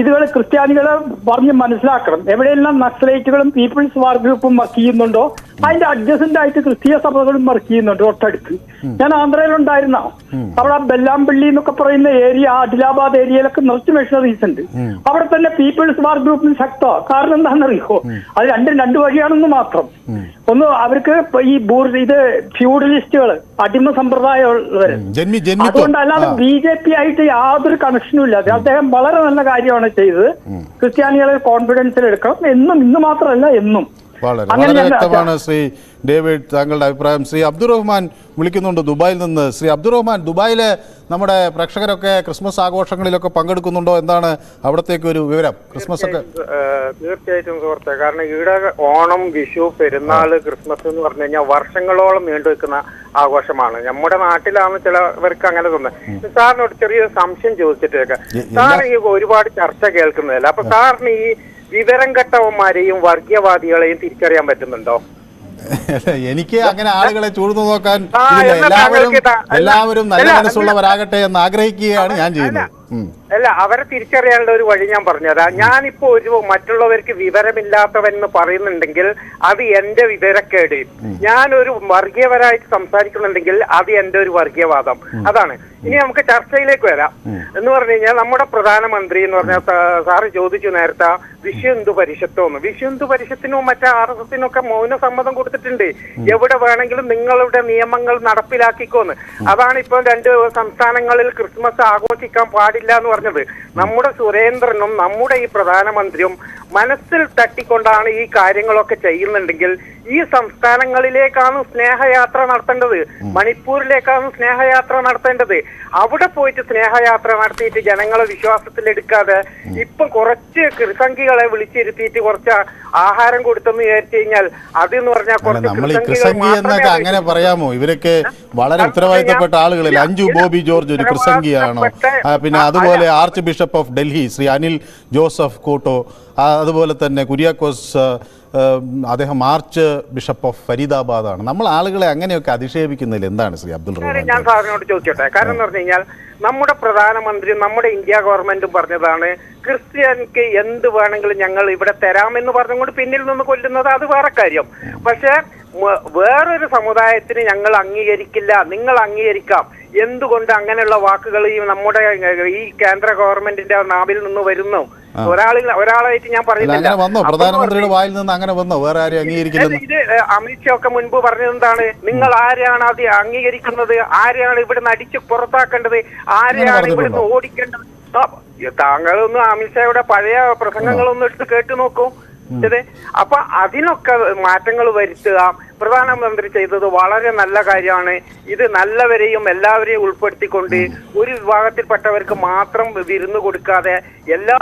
ഇതുകൾ ക്രിസ്ത്യാനികളെ പറഞ്ഞ് മനസ്സിലാക്കണം. എവിടെയെല്ലാം നക്സലൈറ്റുകളും പീപ്പിൾസ് വാർ ഗ്രൂപ്പും വർക്ക് ചെയ്യുന്നുണ്ടോ അതിന്റെ അഡ്ജസ്റ്റന്റ് ആയിട്ട് ക്രിസ്തീയ സഭകളും വർക്ക് ചെയ്യുന്നുണ്ട് തൊട്ടടുത്ത്. ഞാൻ ആന്ധ്രയിലുണ്ടായിരുന്ന അവിടെ ആ ബെല്ലാംപള്ളി എന്നൊക്കെ പറയുന്ന ഏരിയ ആദിലാബാദ് ഏരിയയിലൊക്കെ നിറച്ച് മെഷീനറീസ് ഉണ്ട്. അവിടെ തന്നെ പീപ്പിൾസ് വാർ ഗ്രൂപ്പിന് ശക്തമാ. കാരണം എന്താണെന്നറിയോ അത് രണ്ടും രണ്ട് വഴിയാണെന്ന് മാത്രം. ഒന്ന് അവർക്ക് ഈ ബൂർ ഇത് ഫ്യൂഡലിസ്റ്റുകൾ അടിമ സമ്പ്രദായമുള്ളവര്. അതുകൊണ്ട് അല്ലാതെ. ബി ജെ പി ആയിട്ട് യാതൊരു കണക്ഷനും ഇല്ല. അദ്ദേഹം വളരെ നല്ല കാര്യമാണ് ചെയ്തത്. ക്രിസ്ത്യാനികളെ കോൺഫിഡൻസിൽ എടുക്കണം. എന്നും ഇന്ന് മാത്രമല്ല എന്നും. വളരെ വളരെ വ്യക്തമാണ് ശ്രീ ഡേവിഡ് താങ്കളുടെ അഭിപ്രായം. ശ്രീ അബ്ദുറഹ്മാൻ വിളിക്കുന്നുണ്ട് ദുബായിൽ നിന്ന്. ശ്രീ അബ്ദുറഹ്മാൻ ദുബായിലെ നമ്മുടെ പ്രേക്ഷകരൊക്കെ ക്രിസ്മസ് ആഘോഷങ്ങളിലൊക്കെ പങ്കെടുക്കുന്നുണ്ടോ എന്താണ് അവിടത്തേക്ക് ഒരു വിവരം. ക്രിസ്മസ് ഒക്കെ തീർച്ചയായിട്ടും സുഹൃത്തെ. കാരണം ഇവിടെ ഓണം വിഷു പെരുന്നാൾ ക്രിസ്മസ് എന്ന് പറഞ്ഞു കഴിഞ്ഞാൽ വർഷങ്ങളോളം നീണ്ടു നിൽക്കുന്ന ആഘോഷമാണ്. നമ്മുടെ നാട്ടിലാണ് ചിലവർക്ക് അങ്ങനെ തോന്നുന്നത്. സാറിനോട് ചെറിയൊരു സംശയം ചോദിച്ചിട്ടേക്കാം. സാറിന് സാർ ഈ ഒരുപാട് ചർച്ച കേൾക്കുന്നതല്ല? അപ്പൊ സാറിന് ഈ വിവരം കെട്ടവന്മാരെയും വർഗീയവാദികളെയും തിരിച്ചറിയാൻ പറ്റുന്നുണ്ടോ എനിക്ക് അങ്ങനെ ആളുകളെ ചൂഴ്ന്നു നോക്കാൻ എല്ലാവരും എല്ലാവരും നല്ല മനസ്സുള്ളവരാകട്ടെ എന്ന് ആഗ്രഹിക്കുകയാണ് ഞാൻ ചെയ്യുന്നത്. അല്ല അവരെ തിരിച്ചറിയാനുള്ള ഒരു വഴി ഞാൻ പറഞ്ഞുതരാം ഞാനിപ്പോ ഒരു മറ്റുള്ളവർക്ക് വിവരമില്ലാത്തവൻ എന്ന് പറയുന്നുണ്ടെങ്കിൽ അത് എന്റെ വിവരക്കേട്. ഞാനൊരു വർഗീയവരായിട്ട് സംസാരിക്കുന്നുണ്ടെങ്കിൽ അത് എന്റെ ഒരു വർഗീയവാദം. അതാണ്. ഇനി നമുക്ക് ചർച്ചയിലേക്ക് വരാം. എന്ന് പറഞ്ഞു കഴിഞ്ഞാൽ നമ്മുടെ പ്രധാനമന്ത്രി എന്ന് പറഞ്ഞാൽ സാറ് ചോദിച്ചു നേരത്തെ വിശ്വഹിന്ദു പരിഷത്തോന്ന് വിശ്വഹിന്ദു പരിഷത്തിനും മറ്റേ ആർ എസ് എസിനും ഒക്കെ മൗന സമ്മതം കൊടുത്തിട്ടുണ്ട് എവിടെ വേണമെങ്കിലും നിങ്ങളുടെ നിയമങ്ങൾ നടപ്പിലാക്കിക്കോന്ന് അതാണ് ഇപ്പൊ രണ്ട് സംസ്ഥാനങ്ങളിൽ ക്രിസ്മസ് ആഘോഷിക്കാൻ പാടില്ല എന്ന് പറഞ്ഞത്. നമ്മുടെ സുരേന്ദ്രനും നമ്മുടെ ഈ പ്രധാനമന്ത്രിയും മനസ്സിൽ തട്ടിക്കൊണ്ടാണ് ഈ കാര്യങ്ങളൊക്കെ ചെയ്യുന്നുണ്ടെങ്കിൽ ഈ സംസ്ഥാനങ്ങളിലേക്കാണ് സ്നേഹയാത്ര നടത്തേണ്ടത്. മണിപ്പൂരിലേക്കാണ് സ്നേഹയാത്ര നടത്തേണ്ടത്. അവിടെ പോയിട്ട് സ്നേഹയാത്ര നടത്തിയിട്ട് ജനങ്ങളെ വിശ്വാസത്തിലെടുക്കാതെ ഇപ്പൊ കുറച്ച് കൃസംഖികളെ വിളിച്ചിരുത്തിയിട്ട് കുറച്ച് ആഹാരം കൊടുത്തെന്ന് വിചാരിച്ചു കഴിഞ്ഞാൽ അതെന്ന് പറഞ്ഞാൽ കുറച്ച് ഈ കൃസംഖികൾ എന്നൊക്കെ അങ്ങനെ പറയാമോ? ഇവരൊക്കെ വളരെ ഉത്തരവാദിത്തപ്പെട്ട ആളുകളിൽ അഞ്ചു ബോബി ജോർജ് ഒരു കൃസംഗിയാണോ? പിന്നെ അതുപോലെ arch bishop of Delhi Shri Anil Joseph Couto അതുപോലെ തന്നെ കുര്യാക്കോസ് അദ്ദേഹം മാർച്ച് ബിഷപ്പ് ഓഫ് ഫരീദാബാദ് ആണ് നമ്മൾ ആളുകളെ അങ്ങനെയൊക്കെ അധിക്ഷേപിക്കുന്നതിൽ എന്താണ് ശ്രീ അബ്ദുൾ റഹ്മാൻ ഞാൻ സാറിനോട് ചോദിച്ചോട്ടെ കാരണം എന്ന് പറഞ്ഞു കഴിഞ്ഞാൽ നമ്മുടെ പ്രധാനമന്ത്രി നമ്മുടെ ഇന്ത്യ ഗവൺമെന്റും പറഞ്ഞതാണ് ക്രിസ്ത്യാനിക്ക് എന്ത് വേണമെങ്കിലും ഞങ്ങൾ ഇവിടെ തരാമെന്ന് പറഞ്ഞുകൊണ്ട് പിന്നിൽ നിന്ന് കൊല്ലുന്നത് അത് വേറെ കാര്യം. പക്ഷെ വേറൊരു സമുദായത്തിന് ഞങ്ങൾ അംഗീകരിക്കില്ല നിങ്ങൾ അംഗീകരിക്കാം. എന്തുകൊണ്ട് അങ്ങനെയുള്ള വാക്കുകൾ ഈ നമ്മുടെ ഈ കേന്ദ്ര ഗവൺമെന്റിന്റെ നാവിൽ നിന്ന് വരുന്നു? ഒരാളിൽ ഒരാളായിട്ട് ഞാൻ പറഞ്ഞില്ല വന്നോ? പ്രധാനമന്ത്രിയുടെ വായിൽ നിന്ന് അങ്ങനെ വന്നോ? വേറെ ആരും അംഗീകരിക്കില്ലെന്ന് ഇത് അമിത്ഷാ ഒക്കെ മുൻപ് പറഞ്ഞതെന്താണ്? നിങ്ങൾ ആരെയാണ് അത് അംഗീകരിക്കുന്നത്? ആരെയാണ് ഇവിടുന്ന് അടിച്ച് പുറത്താക്കേണ്ടത്? ആരെയാണ്? ഇവിടുന്ന് ഓടിക്കേണ്ടത്? താങ്കളൊന്നും താങ്കളൊന്ന് അമിത്ഷായുടെ പഴയ പ്രസംഗങ്ങളൊന്നും എടുത്ത് കേട്ടു നോക്കൂ. അതെ അപ്പൊ അതിനൊക്കെ മാറ്റങ്ങൾ വരുത്തുക. പ്രധാനമന്ത്രി ചെയ്തത് വളരെ നല്ല കാര്യമാണ്. ഇത് നല്ലവരെയും എല്ലാവരെയും ഉൾപ്പെടുത്തിക്കൊണ്ട് ഒരു വിഭാഗത്തിൽപ്പെട്ടവർക്ക് മാത്രം വിരുന്ന് കൊടുക്കാതെ എല്ലാ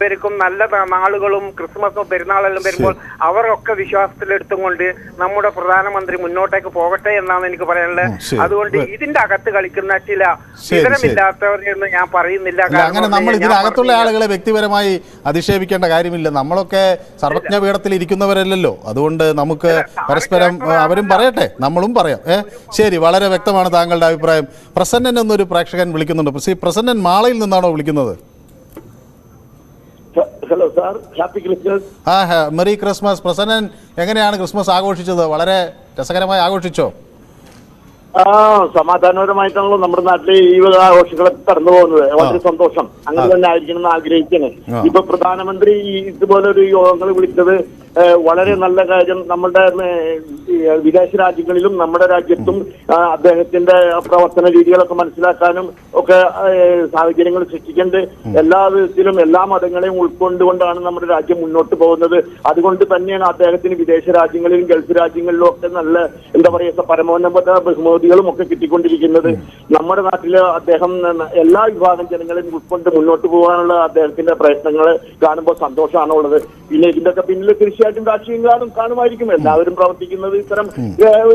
പേർക്കും നല്ല നാളുകളും ക്രിസ്മസും പെരുന്നാളെല്ലാം വരുമ്പോൾ അവരൊക്കെ വിശ്വാസത്തിലെടുത്തും കൊണ്ട് നമ്മുടെ പ്രധാനമന്ത്രി മുന്നോട്ടേക്ക് പോകട്ടെ എന്നാണ് എനിക്ക് പറയാനുള്ളത്. അതുകൊണ്ട് ഇതിന്റെ അകത്ത് കളിക്കുന്ന ചില. വിവരമില്ലാത്തവരെന്ന് ഞാൻ പറയുന്നില്ല. അങ്ങനെ നമ്മൾ ഇതിനകത്തുള്ള ആളുകളെ വ്യക്തിപരമായി അധിക്ഷേപിക്കേണ്ട കാര്യമില്ല. നമ്മളൊക്കെ സർവജ്ഞ പീഠത്തിൽ ഇരിക്കുന്നവരല്ലല്ലോ. അതുകൊണ്ട് നമുക്ക് പരസ്പരം അവരും പറയട്ടെ. നമ്മളും പറയാം. ഏ? ശരി വളരെ വ്യക്തമാണ് താങ്കളുടെ അഭിപ്രായം. പ്രസന്നൻ എന്നൊരു പ്രേക്ഷകൻ വിളിക്കുന്നുണ്ട്. പ്രസന്നൻ മാളയിൽ നിന്നാണോ വിളിക്കുന്നത്? Hello sir happy Christmas. ആ മെറി ക്രിസ്മസ്. പ്രസന്നൻ എങ്ങനെയാണ് ക്രിസ്മസ് ആഘോഷിച്ചത്? വളരെ രസകരമായി ആഘോഷിച്ചോ? ആ സമാധാനപരമായിട്ടാണല്ലോ നമ്മുടെ നാട്ടിലെ ഈ വക ആഘോഷങ്ങളെ കടന്നു പോകുന്നത്. വളരെ സന്തോഷം. അങ്ങനെ തന്നെ ആയിരിക്കണം എന്ന് ആഗ്രഹിക്കുന്നത് ഇപ്പൊ പ്രധാനമന്ത്രി ഈ ഇതുപോലെ ഒരു യോഗങ്ങൾ വിളിച്ചത് വളരെ നല്ല കാര്യം നമ്മുടെ വിദേശ രാജ്യങ്ങളിലും നമ്മുടെ രാജ്യത്തും അദ്ദേഹത്തിന്റെ പ്രവർത്തന രീതികളൊക്കെ മനസ്സിലാക്കാനും ഒക്കെ സാഹചര്യങ്ങൾ സൃഷ്ടിക്കേണ്ട എല്ലാ വിധത്തിലും എല്ലാ മതങ്ങളെയും ഉൾക്കൊണ്ടുകൊണ്ടാണ് നമ്മുടെ രാജ്യം മുന്നോട്ട് പോകുന്നത്. അതുകൊണ്ട് തന്നെയാണ് അദ്ദേഹത്തിന് വിദേശ രാജ്യങ്ങളിലും ഗൾഫ് രാജ്യങ്ങളിലും ഒക്കെ നല്ല എന്താ പറയുക പരമോന്നത ബഹുമതികളും ഒക്കെ കിട്ടിക്കൊണ്ടിരിക്കുന്നത് നമ്മുടെ നാട്ടിൽ അദ്ദേഹം എല്ലാ വിഭാഗം ജനങ്ങളെയും ഉൾക്കൊണ്ട് മുന്നോട്ട് പോകാനുള്ള അദ്ദേഹത്തിന്റെ പ്രയത്നങ്ങൾ കാണുമ്പോൾ സന്തോഷമാണ് ഉള്ളത് പിന്നെ ഇതിന്റെയൊക്കെ പിന്നിൽ തീർച്ചയായിട്ടും രാഷ്ട്രീയം കാണും കാണുമായിരിക്കും. എല്ലാവരും പ്രവർത്തിക്കുന്നത് ഇത്തരം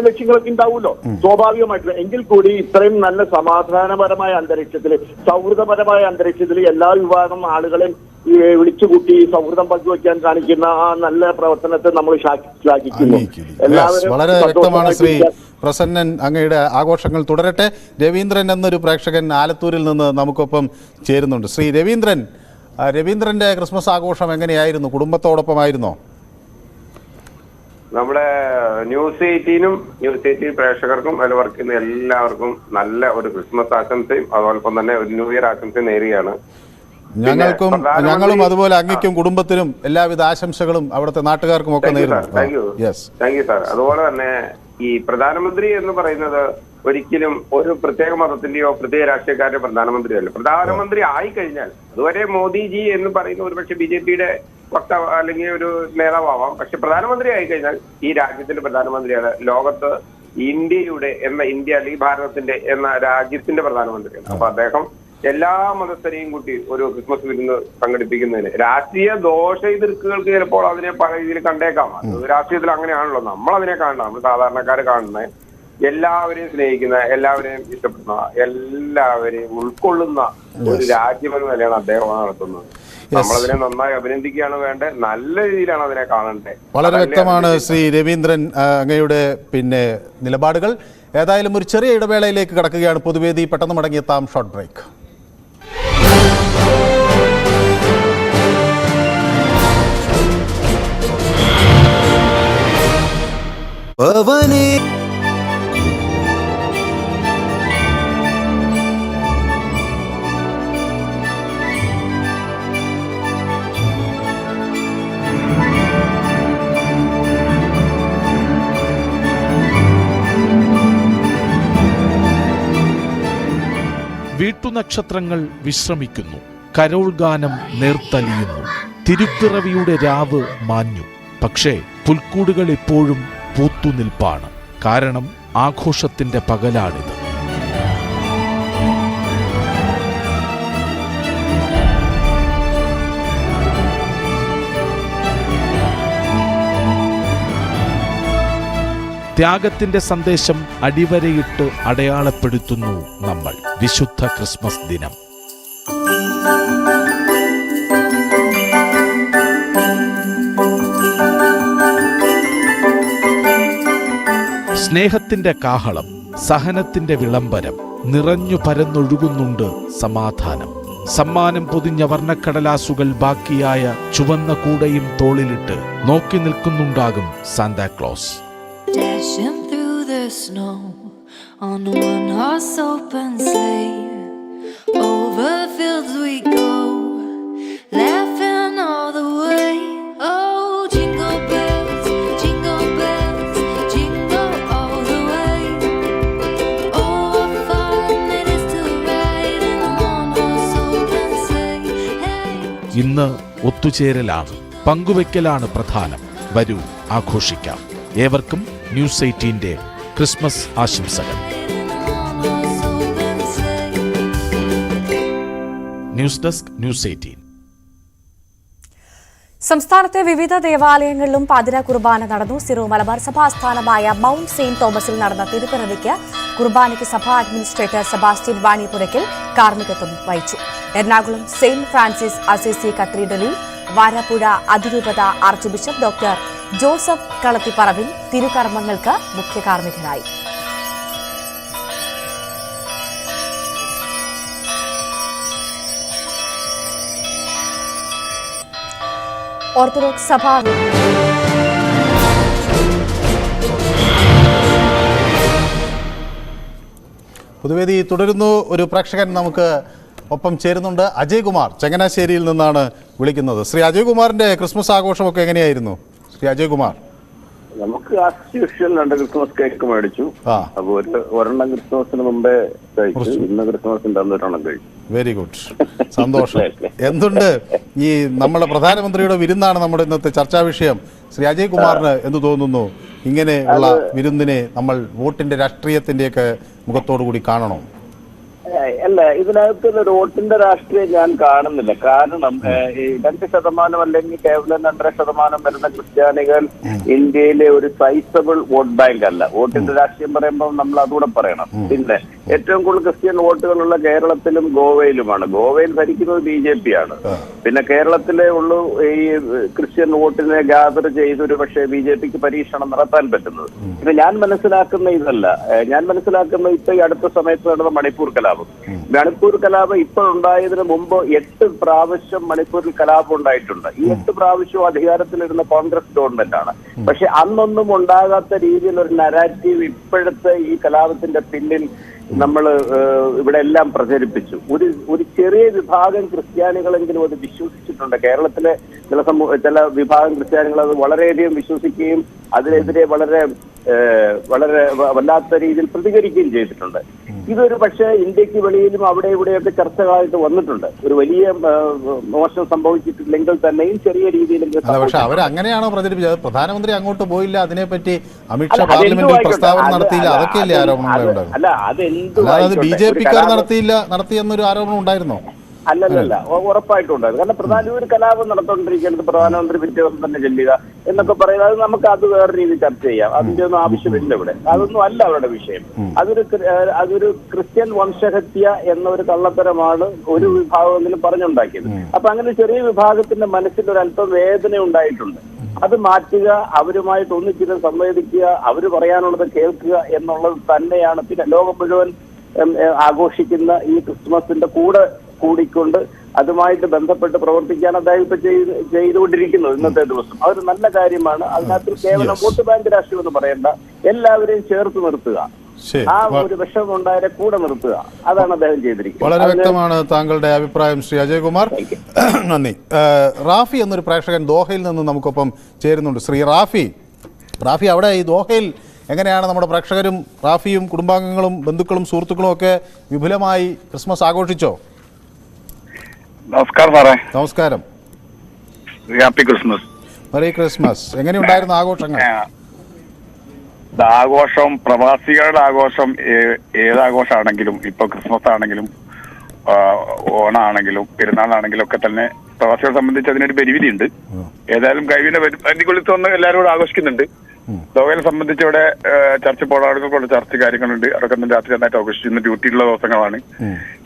ലക്ഷ്യങ്ങളൊക്കെ ഉണ്ടാവുമല്ലോ. സ്വാഭാവികമായിട്ടും. എങ്കിൽ കൂടി ഇത്രയും നല്ല സമാധാനപരമായ അന്തരീക്ഷത്തിൽ സൗഹൃദപരമായ അന്തരീക്ഷത്തിൽ എല്ലാ വിഭാഗം ആളുകളെയും വിളിച്ചുകൂട്ടി സൗഹൃദം പങ്കുവയ്ക്കാൻ കാണിക്കുന്ന ആ നല്ല പ്രവർത്തനത്തെ നമ്മൾ ശ്ലാഘി- ശ്ലാഘിക്കുന്നു എല്ലാവരും വളരെ വ്യക്തമാണ് ശ്രീ പ്രസന്നൻ അങ്ങയുടെ ആഘോഷങ്ങൾ തുടരട്ടെ. രവീന്ദ്രൻ എന്നൊരു പ്രേക്ഷകൻ ആലത്തൂരിൽ നിന്ന് നമുക്കൊപ്പം ചേരുന്നുണ്ട്. ശ്രീ രവീന്ദ്രൻ രവീന്ദ്രന്റെ ക്രിസ്മസ് ആഘോഷം എങ്ങനെയായിരുന്നു? കുടുംബത്തോടൊപ്പമായിരുന്നോ? നമ്മുടെ ന്യൂസ് എയ്റ്റീനും ന്യൂസ് എയ്റ്റീൻ പ്രേക്ഷകർക്കും അതിൽ വർക്ക് ചെയ്യുന്ന എല്ലാവർക്കും നല്ല ഒരു ക്രിസ്മസ് ആശംസയും അതോടൊപ്പം തന്നെ ഒരു ന്യൂ ഇയർ ആശംസയും നേരുകയാണ്. ഞങ്ങൾക്കും ഞങ്ങളും അതുപോലെ അങ്ങയ്ക്കും കുടുംബത്തിനും എല്ലാവിധ ആശംസകളും അവിടുത്തെ നാട്ടുകാർക്കും ഒക്കെ നേരിടും നേരുന്നു. Thank you yes thank you sir അതുപോലെ തന്നെ ഈ പ്രധാനമന്ത്രി എന്ന് പറയുന്നത് ഒരിക്കലും ഒരു പ്രത്യേക മതത്തിന്റെയോ പ്രത്യേക രാഷ്ട്രീയക്കാരുടെ പ്രധാനമന്ത്രിയല്ല. പ്രധാനമന്ത്രി ആയി കഴിഞ്ഞാൽ അതുവരെ മോദിജി എന്ന് പറയുന്ന ഒരു പക്ഷേ ബി ജെ പിയുടെ വക്താവ് അല്ലെങ്കിൽ ഒരു നേതാവാം പക്ഷെ പ്രധാനമന്ത്രി ആയി കഴിഞ്ഞാൽ ഈ രാജ്യത്തിന്റെ പ്രധാനമന്ത്രിയാണ്. ലോകത്ത് ഇന്ത്യയുടെ എന്ന ഇന്ത്യ അല്ലെങ്കിൽ ഭാരതത്തിന്റെ എന്ന രാജ്യത്തിന്റെ പ്രധാനമന്ത്രിയാണ്. അപ്പൊ അദ്ദേഹം എല്ലാ മതസ്ഥരെയും കൂട്ടി ഒരു ക്രിസ്മസ് വിരുന്ന് സംഘടിപ്പിക്കുന്നതിന്. രാഷ്ട്രീയ ദോഷ എതിർക്കുകൾക്ക് ചിലപ്പോൾ അതിനെ പല രീതിയിൽ കണ്ടേക്കാം. രാഷ്ട്രീയത്തിൽ അങ്ങനെയാണല്ലോ. നമ്മൾ അതിനെ കാണണം നമ്മൾ സാധാരണക്കാർ കാണുന്നത് എല്ലാവരെയും സ്നേഹിക്കുന്ന എല്ലാവരെയും ഇഷ്ടപ്പെടുന്ന എല്ലാവരെയും ഉൾക്കൊള്ളുന്ന ഒരു രാജ്യമെന്ന നിലയാണ് അദ്ദേഹം നടത്തുന്നത്. നമ്മളതിനെ നന്നായി അഭിനന്ദിക്കുകയാണ് വേണ്ടത്. നല്ല രീതിയിലാണ് അതിനെ കാണേണ്ടത് വളരെ വ്യക്തമാണ് ശ്രീ രവീന്ദ്രൻ അങ്ങയുടെ പിന്നെ നിലപാടുകൾ. ഏതായാലും ഒരു ചെറിയ ഇടവേളയിലേക്ക് കടക്കുകയാണ് പൊതുവേദി. പെട്ടെന്ന് മടങ്ങിയെത്താം. ഷോർട്ട് ബ്രേക്ക് അവനെ വീട്ടുനക്ഷത്രങ്ങൾ വിശ്രമിക്കുന്നു. കരോൾ ഗാനം നേർത്തലിയുന്നു. തിരുപ്പിറവിയുടെ രാവ് മാഞ്ഞു. പക്ഷേ പുൽക്കൂടുകൾ എപ്പോഴും പൂത്തുനിൽപ്പാണ് കാരണം ആഘോഷത്തിന്റെ പകലാണിത്. ത്യാഗത്തിന്റെ സന്ദേശം അടിവരയിട്ട് അടയാളപ്പെടുത്തുന്നു നമ്മൾ. വിശുദ്ധ ക്രിസ്മസ് ദിനം. സ്നേഹത്തിന്റെ കാഹളം സഹനത്തിന്റെ വിളംബരം നിറഞ്ഞു പരന്നൊഴുകുന്നുണ്ട് സമാധാനം സമ്മാനം പൊതിഞ്ഞ വർണക്കടലാസുകൾ ബാക്കിയായ ചുവന്ന കൂടയും തോളിലിട്ട് നോക്കി നിൽക്കുന്നുണ്ടാകും Santa Claus on one horse open sleigh. Over fields we go, laughing all the way. Oh, jingle bells, jingle bells, jingle all the way. Oh, what fun it is to ride in a one horse open sleigh. Hey. ഇന്ന് ഒത്തുചേരലാണ് പങ്കുവെക്കലാണ് പ്രധാനം വരൂ ആഘോഷിക്കാം ഏവർക്കും news എയ്റ്റീന്റെ Christmas ആശംസകൾ news desk news eighteen. സംസ്ഥാനത്തെ വിവിധ ദേവാലയങ്ങളിലും പാതിര കുർബാന നടന്നു. സിറോ മലബാർ സഭാസ്ഥാനമായ മൗണ്ട് സെയിന്റ് തോമസിൽ നടന്ന തിരുപ്പിറവിക്ക് കുർബാനയ്ക്ക് സഭാ അഡ്മിനിസ്ട്രേറ്റർ സെബാസ്റ്റ്യൻ വാണിപുരയ്ക്കൽ കാർമ്മികത്വം വഹിച്ചു. എറണാകുളം സെയിന്റ് ഫ്രാൻസിസ് അസിസി കത്തീഡ്രലിൽ വാരാപ്പുഴ അതിരൂപത arch bishop doctor Joseph Kalathiparambil തിരുകർമ്മങ്ങൾക്ക് മുഖ്യ കാർമ്മികനായി. ഓർത്തഡോക്സ് സഭ പൊതുവേദി തുടരുന്നു. ഒരു പ്രേക്ഷകൻ നമുക്ക് ഒപ്പം ചേരുന്നുണ്ട്. അജയ് കുമാർ ചങ്ങനാശ്ശേരിയിൽ നിന്നാണ് വിളിക്കുന്നത്. ശ്രീ അജയ് കുമാറിന്റെ ക്രിസ്മസ് ആഘോഷമൊക്കെ എങ്ങനെയായിരുന്നു? ശ്രീ അജയ്കുമാർ നമുക്ക് രണ്ട് ക്രിസ്മസ് കേക്ക് മേടിച്ചു. അപ്പൊ ഒരു ഒരെണ്ണം ക്രിസ്മസിന് മുമ്പേ കഴിച്ചു. ഇന്ന് ക്രിസ്മസിന്റെ അന്ന് ഒരെണ്ണം കഴിച്ചു. വെരി ഗുഡ് സന്തോഷം. എന്തുണ്ട്? ഈ നമ്മുടെ പ്രധാനമന്ത്രിയുടെ വിരുന്നാണ് നമ്മുടെ ഇന്നത്തെ ചർച്ചാ വിഷയം. ശ്രീ അജയ് കുമാറിന് എന്ത് തോന്നുന്നു ഇങ്ങനെയുള്ള വിരുന്നിനെ നമ്മൾ വോട്ടിന്റെ രാഷ്ട്രീയത്തിന്റെയൊക്കെ മുഖത്തോടു കൂടി കാണണോ? അല്ല ഇതിനകത്ത് ഒരു വോട്ടിന്റെ രാഷ്ട്രീയം ഞാൻ കാണുന്നില്ല. കാരണം രണ്ട് ശതമാനം അല്ലെങ്കിൽ കേവലം രണ്ടര ശതമാനം വരുന്ന ക്രിസ്ത്യാനികൾ ഇന്ത്യയിലെ ഒരു സൈസബിൾ വോട്ട് ബാങ്ക് അല്ല വോട്ടിന്റെ രാഷ്ട്രീയം പറയുമ്പോൾ നമ്മൾ അതുകൂടെ പറയണം. പിന്നെ ഏറ്റവും കൂടുതൽ ക്രിസ്ത്യൻ വോട്ടുകളുള്ള കേരളത്തിലും ഗോവയിലുമാണ്. ഗോവയിൽ ഭരിക്കുന്നത് ബി ജെ പി ആണ്. പിന്നെ കേരളത്തിലെ ഉള്ളു ഈ ക്രിസ്ത്യൻ വോട്ടിനെ ഗാദർ ചെയ്ത് ഒരു പക്ഷേ ബി ജെ പിക്ക് പരീക്ഷണം നടത്താൻ പറ്റുന്നത്. പിന്നെ ഞാൻ മനസ്സിലാക്കുന്ന ഇതല്ല. ഞാൻ മനസ്സിലാക്കുന്ന ഇപ്പൊ ഈ അടുത്ത സമയത്ത് നടന്ന മണിപ്പൂർ കലാപം. മണിപ്പൂർ കലാപം ഇപ്പോൾ ഉണ്ടായതിനു മുമ്പ് എട്ട് പ്രാവശ്യം മണിപ്പൂരിൽ കലാപം ഉണ്ടായിട്ടുണ്ട്. ഈ എട്ട് പ്രാവശ്യവും അധികാരത്തിലിരുന്ന കോൺഗ്രസ് ഗവൺമെന്റ് ആണ്. പക്ഷെ അന്നൊന്നും ഉണ്ടാകാത്ത രീതിയിൽ ഒരു നരാറ്റീവ് ഇപ്പോഴത്തെ ഈ കലാപത്തിന്റെ പിന്നിൽ നമ്മൾ ഇവിടെ എല്ലാം പ്രചരിപ്പിച്ചു. ഒരു ഒരു ചെറിയ വിഭാഗം ക്രിസ്ത്യാനികളെങ്കിലും അത് വിശ്വസിച്ചിട്ടുണ്ട്. കേരളത്തിലെ ചില സമൂഹ ചില വിഭാഗം ക്രിസ്ത്യാനികൾ അത് വളരെയധികം വിശ്വസിക്കുകയും അതിനെതിരെ വളരെ വളരെ വല്ലാത്ത രീതിയിൽ പ്രതികരിക്കുകയും ചെയ്തിട്ടുണ്ട്. ഇതൊരു പക്ഷേ ഇന്ത്യയ്ക്ക് വെളിയിലും അവിടെ ഇവിടെയൊക്കെ ചർച്ചകളായിട്ട് വന്നിട്ടുണ്ട്. ഒരു വലിയ മോശം സംഭവിച്ചിട്ടില്ലെങ്കിൽ തന്നെയും ചെറിയ രീതിയിലെങ്കിലും പക്ഷെ അവർ അങ്ങനെയാണോ പ്രചരിപ്പിച്ചത്? പ്രധാനമന്ത്രി അങ്ങോട്ട് പോയില്ല. അതിനെപ്പറ്റി അമിത്ഷാ പാർലമെന്റിൽ പ്രസ്താവന നടത്തിയില്ല. അത് അതൊക്കെയല്ലേ ആരോപണം ആരോപണങ്ങൾ അല്ല അതെന്ത് ബി. ജെ പിക്കാർ നടത്തിയില്ല നടത്തിയെന്നൊരു ആരോപണം ഉണ്ടായിരുന്നോ? അല്ലല്ല ഉറപ്പായിട്ടും ഉണ്ടായിരുന്നു കാരണം പ്രധാന ഒരു കലാപം നടന്നുകൊണ്ടിരിക്കുന്നത് പ്രധാനമന്ത്രി പിറ്റേ ദിവസം തന്നെ ചെല്ലുക എന്നൊക്കെ പറയുന്നത് അത് നമുക്ക് അത് വേറെ രീതിയിൽ ചർച്ച ചെയ്യാം. അതിന്റെ ഒന്നും ആവശ്യമില്ല ഇവിടെ. അതൊന്നും അല്ല അവരുടെ വിഷയം. അതൊരു അതൊരു ക്രിസ്ത്യൻ വംശഹത്യ എന്ന ഒരു കള്ളത്തരമാണ് ഒരു വിഭാഗമെങ്കിലും പറഞ്ഞുണ്ടാക്കിയത്. അപ്പൊ അങ്ങനെ ചെറിയ വിഭാഗത്തിന്റെ മനസ്സിൽ ഒരു അല്പം വേദന ഉണ്ടായിട്ടുണ്ട്. അത് മാറ്റുക അവരുമായിട്ട് ഒന്നിച്ചിരുന്ന് സംവേദിക്കുക അവർ പറയാനുള്ളത് കേൾക്കുക എന്നുള്ളത് തന്നെയാണ് പിന്നെ ലോകം മുഴുവൻ ആഘോഷിക്കുന്ന ഈ ക്രിസ്മസിന്റെ കൂടെ കൂടിക്കൊണ്ട് അതുമായിട്ട് ബന്ധപ്പെട്ട് പ്രവർത്തിക്കാൻ അദ്ദേഹം ഇപ്പൊ ചെയ്ത് ചെയ്തുകൊണ്ടിരിക്കുന്നത് ഇന്നത്തെ ദിവസം. അതൊരു നല്ല കാര്യമാണ്. അതിനകത്ത് കേവലം വോട്ട് ബാങ്ക് രാഷ്ട്രീയം എന്ന് പറയണ്ട. എല്ലാവരെയും ചേർത്ത് നിർത്തുക. ആ ഒരു വിഷമം ഉണ്ടായാലെ കൂടെ നിർത്തുക. അതാണ് അദ്ദേഹം ചെയ്തിരിക്കുന്നത്. വളരെ വ്യക്തമാണ് താങ്കളുടെ അഭിപ്രായം ശ്രീ അജയ്കുമാർ. *clears throat* നന്ദി. റാഫി എന്നൊരു പ്രേക്ഷകൻ ദോഹയിൽ നിന്ന് നമുക്കൊപ്പം ചേരുന്നുണ്ട്. ശ്രീ റാഫി. റാഫി അവിടെ? ഈ ദോഹയിൽ എങ്ങനെയാണ് നമ്മുടെ പ്രേക്ഷകരും റാഫിയും കുടുംബാംഗങ്ങളും ബന്ധുക്കളും സുഹൃത്തുക്കളും ഒക്കെ വിപുലമായി ക്രിസ്മസ് ആഘോഷിച്ചോ? നമസ്കാരം സാറേ. നമസ്കാരം. Happy Christmas. Merry Christmas. എങ്ങനെയുണ്ടായിരുന്നു ആഘോഷങ്ങൾ? ആഘോഷം പ്രവാസികളുടെ ആഘോഷം ഏതാഘോഷമാണെങ്കിലും ഇപ്പൊ ക്രിസ്മസ് ആണെങ്കിലും ഓണാണെങ്കിലും പെരുന്നാളാണെങ്കിലും ഒക്കെ തന്നെ പ്രവാസികളെ സംബന്ധിച്ച് അതിനൊരു പരിമിതി ഉണ്ട് ഏതായാലും കഴിവിന്റെ പരിധിക്കുള്ളിൽ എല്ലാവരും കൂടെ ആഘോഷിക്കുന്നുണ്ട്. ലോകയെ സംബന്ധിച്ച് ഇവിടെ ചർച്ച കൊണ്ട് ചർച്ച കാര്യങ്ങളുണ്ട്. അതൊക്കെ ഇന്ന് രാത്രി നന്നായിട്ട് ആഘോഷിച്ചു. ഇന്ന് ഡ്യൂട്ടിയുള്ള ദിവസങ്ങളാണ്.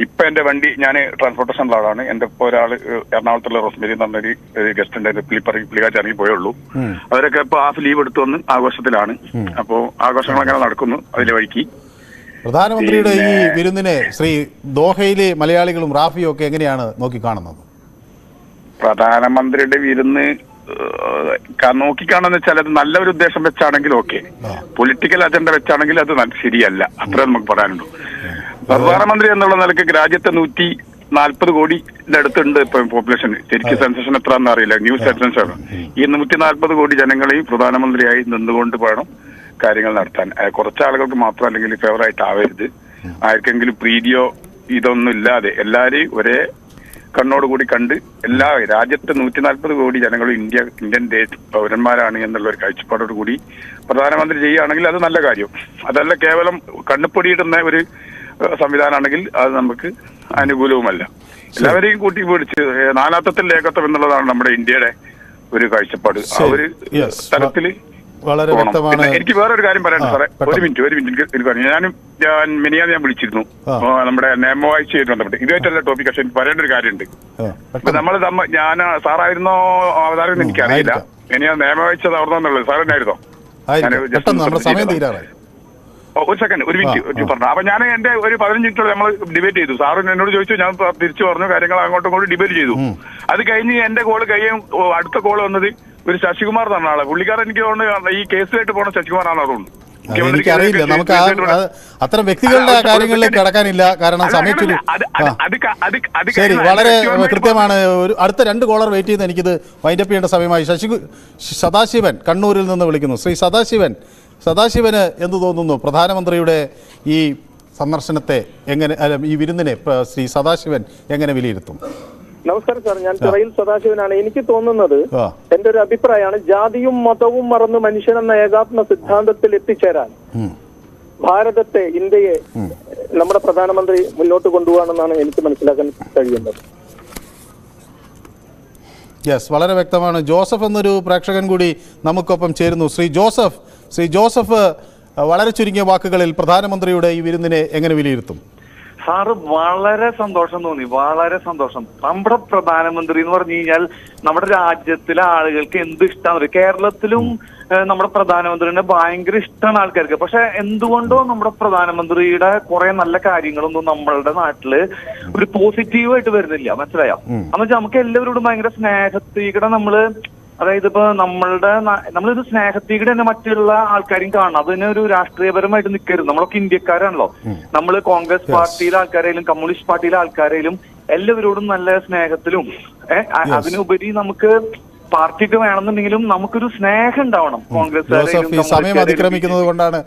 ഇപ്പൊ എന്റെ വണ്ടി ഞാൻ ട്രാൻസ്പോർട്ടേഷൻ ആളാണ് എന്റെ ഇപ്പൊ ഒരാൾ എറണാകുളത്തുള്ള റോസ്മേരി എന്ന് പറഞ്ഞൊരു ഗസ്റ്റ് ഉണ്ട്. പുള്ളിപ്പറി പുള്ളിക്കാറ്റ് ഇറങ്ങി പോയുള്ളൂ. അവരൊക്കെ ഇപ്പൊ ഹാഫ് ലീവ് എടുത്തു വന്ന് ആഘോഷത്തിലാണ്. അപ്പോ ആഘോഷങ്ങൾ അങ്ങനെ നടക്കുന്നു അതിലെ വഴിക്ക്. പ്രധാനമന്ത്രിയുടെ ഈ വിരുന്നിനെ ശ്രീ ദോഹയിലെ മലയാളികളും റാഫിയും ഒക്കെ എങ്ങനെയാണ് നോക്കിക്കാണുന്നത് പ്രധാനമന്ത്രിയുടെ വിരുന്ന് നോക്കിക്കാണെന്ന് വെച്ചാൽ അത് നല്ലൊരു ഉദ്ദേശം വെച്ചാണെങ്കിൽ ഓക്കെ. പൊളിറ്റിക്കൽ അജണ്ട വെച്ചാണെങ്കിൽ അത് ശരിയല്ല. അത്ര നമുക്ക് പറയാനുള്ളൂ. പ്രധാനമന്ത്രി എന്നുള്ള നിലയ്ക്ക് രാജ്യത്തെ നൂറ്റി നാൽപ്പത് കോടിയുടെ അടുത്തുണ്ട് ഇപ്പൊ പോപ്പുലേഷൻ ശരിക്കും സെൻസേഷൻ എത്രയാണെന്ന് അറിയില്ല. ന്യൂസ് സെൻസേഷൻ ഈ നൂറ്റി നാൽപ്പത് കോടി ജനങ്ങളെയും പ്രധാനമന്ത്രിയായി നിന്നുകൊണ്ട് വേണം കാര്യങ്ങൾ നടത്താൻ. കുറച്ചാളുകൾക്ക് കുറച്ച് ആളുകൾക്ക് മാത്രം അല്ലെങ്കിൽ ഫേവറായിട്ട് ആവരുത്. ആർക്കെങ്കിലും പ്രീതിയോ ഇതൊന്നും ഇല്ലാതെ എല്ലാരെയും ഒരേ കണ്ണോടുകൂടി കണ്ട് എല്ലാ രാജ്യത്തെ നൂറ്റി നാൽപ്പത് കോടി ജനങ്ങളും ഇന്ത്യ ഇന്ത്യൻ ദേശ പൗരന്മാരാണ് എന്നുള്ള ഒരു കാഴ്ചപ്പാടോട് കൂടി പ്രധാനമന്ത്രി ചെയ്യുകയാണെങ്കിൽ അത് നല്ല കാര്യം അതല്ല കേവലം കണ്ണുപൊടിയിടുന്ന ഒരു സംവിധാനമാണെങ്കിൽ അത് നമുക്ക് അനുകൂലവുമല്ല എല്ലാവരെയും കൂട്ടി പിടിച്ച് നാനാത്വത്തിൽ ഏകത്വം എന്നുള്ളതാണ് നമ്മുടെ ഇന്ത്യയുടെ ഒരു കാഴ്ചപ്പാട് ആ. ഒരു Yes. വളരെ വ്യക്തമാണ്. എനിക്ക് വേറൊരു കാര്യം ആ, സാറേ. ഒരു മിനിറ്റ് ഒരു മിനിറ്റ്. എനിക്ക് പറഞ്ഞു ഞാനും ഞാൻ മിനിയാന്ന് ഞാൻ വിളിച്ചിരുന്നു. നമ്മുടെ നിയമവാഴ്ചയായിട്ട് ബന്ധപ്പെട്ട് ഇതുമായിട്ടല്ല ടോപ്പിക് പക്ഷെ എനിക്ക് പറയേണ്ട ഒരു കാര്യമുണ്ട്. ഇപ്പൊ. നമ്മൾ ഞാൻ സാറായിരുന്നോ അവതാരം എനിക്കറിയില്ല മിനിയാ നിയമവാഴ്ച സാർ തന്നെയായിരുന്നോ ഒരു സെക്കൻഡ് ഒരു മിനിറ്റ് ഒരു പറഞ്ഞു. അപ്പൊ ഞാൻ എന്റെ ഒരു പതിനഞ്ച് മിനിറ്റ് നമ്മൾ ഡിബേറ്റ് ചെയ്തു. സാറ് എന്നോട് ചോദിച്ചു ഞാൻ തിരിച്ചു പറഞ്ഞു. കാര്യങ്ങൾ അങ്ങോട്ടും ഇങ്ങോട്ടും ഡിബേറ്റ് ചെയ്തു. അത് കഴിഞ്ഞ് എന്റെ കോൾ കഴിയും അടുത്ത കോൾ വന്നത് ഒരു ശശികുമാർ എന്നാണ് ആളെ പുള്ളിക്കാരൻ എനിക്ക് തോന്നുന്നു ഈ കേസിലായിട്ട് പോണ ശശികുമാർ അതുകൊണ്ട്. എനിക്കറിയില്ല നമുക്ക് അത്തരം വ്യക്തികളുടെ കാര്യങ്ങളിലേക്ക് കടക്കാനില്ല. കാരണം അത് ശരി വളരെ കൃത്യമാണ്. ഒരു അടുത്ത രണ്ട് കോളർ വെയിറ്റ് ചെയ്യുന്ന എനിക്കിത് വൈൻഡപ്പ് ചെയ്യേണ്ട സമയമായി. ശശി സദാശിവൻ കണ്ണൂരിൽ നിന്ന് വിളിക്കുന്നു. ശ്രീ സദാശിവൻ സദാശിവന് എന്ത് തോന്നുന്നു പ്രധാനമന്ത്രിയുടെ ഈ സന്ദർശനത്തെ എങ്ങനെ ഈ വിരുന്നിനെ ശ്രീ സദാശിവൻ എങ്ങനെ വിലയിരുത്തും? നമസ്കാരം സാർ ഞാൻ ചിറയിൽ സദാശിവനാണ്. എനിക്ക് തോന്നുന്നത് എന്റെ ഒരു അഭിപ്രായമാണ് ജാതിയും മതവും മറന്ന് മനുഷ്യൻ എന്ന ഏകാത്മ സിദ്ധാന്തത്തിൽ എത്തിച്ചേരാൻ ഭാരതത്തെ ഇന്ത്യയെ നമ്മുടെ പ്രധാനമന്ത്രി മുന്നോട്ട് കൊണ്ടുപോകണമെന്നാണ് എനിക്ക് മനസ്സിലാക്കാൻ കഴിയുന്നത്. യെസ് വളരെ വ്യക്തമാണ്. ജോസഫ് എന്നൊരു പ്രേക്ഷകൻ കൂടി നമുക്കൊപ്പം ചേരുന്നു. ശ്രീ ജോസഫ് ശ്രീ ജോസഫ് വളരെ ചുരുങ്ങിയ വാക്കുകളിൽ പ്രധാനമന്ത്രിയുടെ ഈ വിരുന്നിനെ എങ്ങനെ വിലയിരുത്തും? സാറ് വളരെ സന്തോഷം തോന്നി വളരെ സന്തോഷം. നമ്മുടെ പ്രധാനമന്ത്രി എന്ന് പറഞ്ഞു കഴിഞ്ഞാൽ നമ്മുടെ രാജ്യത്തിലെ ആളുകൾക്ക് എന്ത് ഇഷ്ടമാണ് കേരളത്തിലും നമ്മുടെ പ്രധാനമന്ത്രിനെ ഭയങ്കര ഇഷ്ടമാണ് ആൾക്കാർക്ക്. പക്ഷെ എന്തുകൊണ്ടോ നമ്മുടെ പ്രധാനമന്ത്രിയുടെ കുറെ നല്ല കാര്യങ്ങളൊന്നും നമ്മളുടെ നാട്ടിൽ ഒരു പോസിറ്റീവായിട്ട് വരുന്നില്ല. മനസ്സിലായോ? എന്ന് വെച്ചാൽ നമുക്ക് എല്ലാവരോടും ഭയങ്കര സ്നേഹത്തീകടെ നമ്മൾ അതായത് ഇപ്പൊ നമ്മളുടെ നമ്മളിത് നമ്മളൊരു സ്നേഹത്തീകടെ തന്നെ മറ്റുള്ള ആൾക്കാരെയും കാണണം. അതിനെ ഒരു രാഷ്ട്രീയപരമായിട്ട് നിൽക്കരുത്. നമ്മളൊക്കെ ഇന്ത്യക്കാരാണല്ലോ. നമ്മൾ കോൺഗ്രസ് പാർട്ടിയിലെ ആൾക്കാരായാലും കമ്മ്യൂണിസ്റ്റ് പാർട്ടിയിലെ ആൾക്കാരായാലും എല്ലാവരോടും നല്ല സ്നേഹത്തിലും ഏഹ് അതിനുപരി നമുക്ക് പാർട്ടിക്ക് വേണമെന്നുണ്ടെങ്കിലും നമുക്കൊരു സ്നേഹം ഉണ്ടാവണം. കോൺഗ്രസ് സമയം അതിക്രമിക്കുന്നത് കൊണ്ടാണ്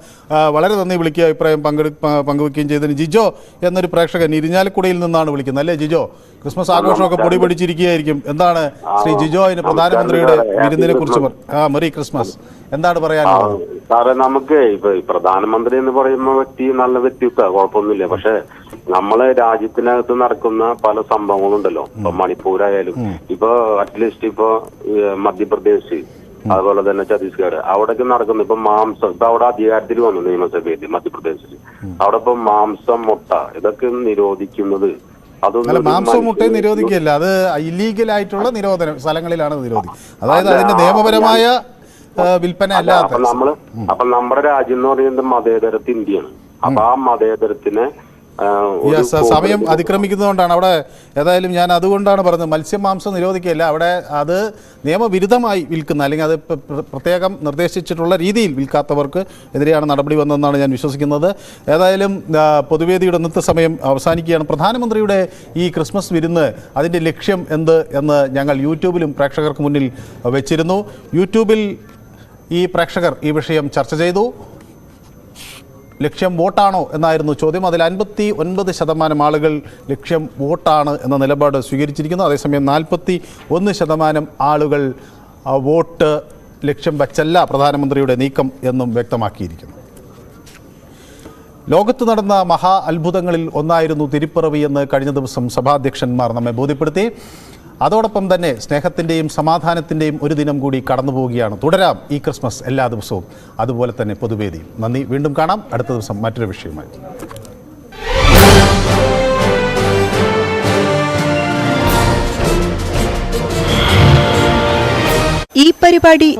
വളരെ നന്ദി വിളിക്കുക. അഭിപ്രായം പങ്കെടു പങ്കുവെക്കുകയും ചെയ്തതിന് ജിജോ എന്നൊരു പ്രേക്ഷകൻ ഇരിഞ്ഞാലക്കുടയിൽ നിന്നാണ് വിളിക്കുന്നത്. അല്ലേ ജിജോ? ക്രിസ്മസ് ആഘോഷമൊക്കെ പൊടി പിടിച്ചിരിക്കുകയായിരിക്കും എന്താണ് ശ്രീ ജിജോ അതിന് പ്രധാനമന്ത്രിയുടെ വിരുന്നിനെ കുറിച്ച് ആ മെറി ക്രിസ്മസ്. എന്താണ് പറയാനുള്ളത്? സാറേ നമുക്ക് ഇപ്പൊ പ്രധാനമന്ത്രി എന്ന് പറയുന്ന വ്യക്തി നല്ല വ്യക്തിത്വ കുഴപ്പമൊന്നുമില്ല. പക്ഷെ നമ്മളെ രാജ്യത്തിനകത്ത് നടക്കുന്ന പല സംഭവങ്ങളുണ്ടല്ലോ. ഇപ്പൊ മണിപ്പൂരായാലും ഇപ്പൊ അറ്റ്ലീസ്റ്റ് ഇപ്പൊ മധ്യപ്രദേശ് അതുപോലെ തന്നെ ഛത്തീസ്ഗഡ് അവിടെയൊക്കെ നടക്കുന്നു. ഇപ്പൊ മാംസം ഇപ്പൊ അവിടെ അധികാരത്തിൽ വന്നു നിയമസഭയിൽ മധ്യപ്രദേശിൽ അവിടെ ഇപ്പൊ മാംസം മുട്ട ഇതൊക്കെ നിരോധിക്കുന്നത് അല്ല മാംസവും മുട്ടയും നിരോധിക്കുകയല്ല. അത് ഇല്ലീഗൽ ആയിട്ടുള്ള നിരോധനം സ്ഥലങ്ങളിലാണ് നിരോധിക്കുന്നത് അതായത് അതിന്റെ നിയമപരമായ വിൽപ്പന അല്ല, അപ്പൊ നമ്മൾ അപ്പൊ നമ്മുടെ രാജ്യം എന്ന് പറയുന്നത് മതേതരത്ത് ഇന്ത്യയാണ് അപ്പൊ ആ മതേതരത്തിനെ സമയം അതിക്രമിക്കുന്നതുകൊണ്ടാണ്. അവിടെ ഏതായാലും ഞാൻ അതുകൊണ്ടാണ് പറഞ്ഞത്. മത്സ്യമാംസം നിരോധിക്കുകയല്ല. അവിടെ അത് നിയമവിരുദ്ധമായി വിൽക്കുന്ന അല്ലെങ്കിൽ അത് പ്ര- പ്ര- പ്രത്യേകം നിർദ്ദേശിച്ചിട്ടുള്ള രീതിയിൽ വിൽക്കാത്തവർക്ക് എതിരെയാണ് നടപടി വന്നതെന്നാണ് ഞാൻ വിശ്വസിക്കുന്നത്. ഏതായാലും പൊതുവേദിയുടെ ഇന്നത്തെ സമയം അവസാനിക്കുകയാണ്. പ്രധാനമന്ത്രിയുടെ ഈ ക്രിസ്മസ് വിരുന്ന് അതിന്റെ ലക്ഷ്യം എന്ത് എന്ന് ഞങ്ങൾ യൂട്യൂബിലും പ്രേക്ഷകർക്ക് മുന്നിൽ വെച്ചിരുന്നു. യൂട്യൂബിൽ ഈ പ്രേക്ഷകർ ഈ വിഷയം ചർച്ച ചെയ്തു. ലക്ഷ്യം വോട്ടാണോ എന്നായിരുന്നു ചോദ്യം. അതിൽ അൻപത്തി ഒൻപത് ശതമാനം ആളുകൾ ലക്ഷ്യം വോട്ടാണ് എന്ന നിലപാട് സ്വീകരിച്ചിരിക്കുന്നു. അതേസമയം നാൽപ്പത്തി ഒന്ന് ശതമാനം ആളുകൾ വോട്ട് ലക്ഷ്യം വച്ചല്ല പ്രധാനമന്ത്രിയുടെ നീക്കം എന്നും വ്യക്തമാക്കിയിരിക്കുന്നു. ലോകത്ത് നടന്ന മഹാ അത്ഭുതങ്ങളിൽ ഒന്നായിരുന്നു തിരുപ്പിറവി എന്ന് കഴിഞ്ഞ ദിവസം സഭാധ്യക്ഷന്മാർ നമ്മെ ബോധ്യപ്പെടുത്തി. അതോടൊപ്പം തന്നെ സ്നേഹത്തിന്റെയും സമാധാനത്തിന്റെയും ഒരു ദിനം കൂടി കടന്നു പോവുകയാണ് തുടരാം ഈ ക്രിസ്മസ് എല്ലാ ദിവസവും. അതുപോലെ തന്നെ പൊതുവേദിയും നന്ദി. വീണ്ടും കാണാം. അടുത്ത ദിവസം മറ്റൊരു വിഷയമായി ഈ പരിപാടി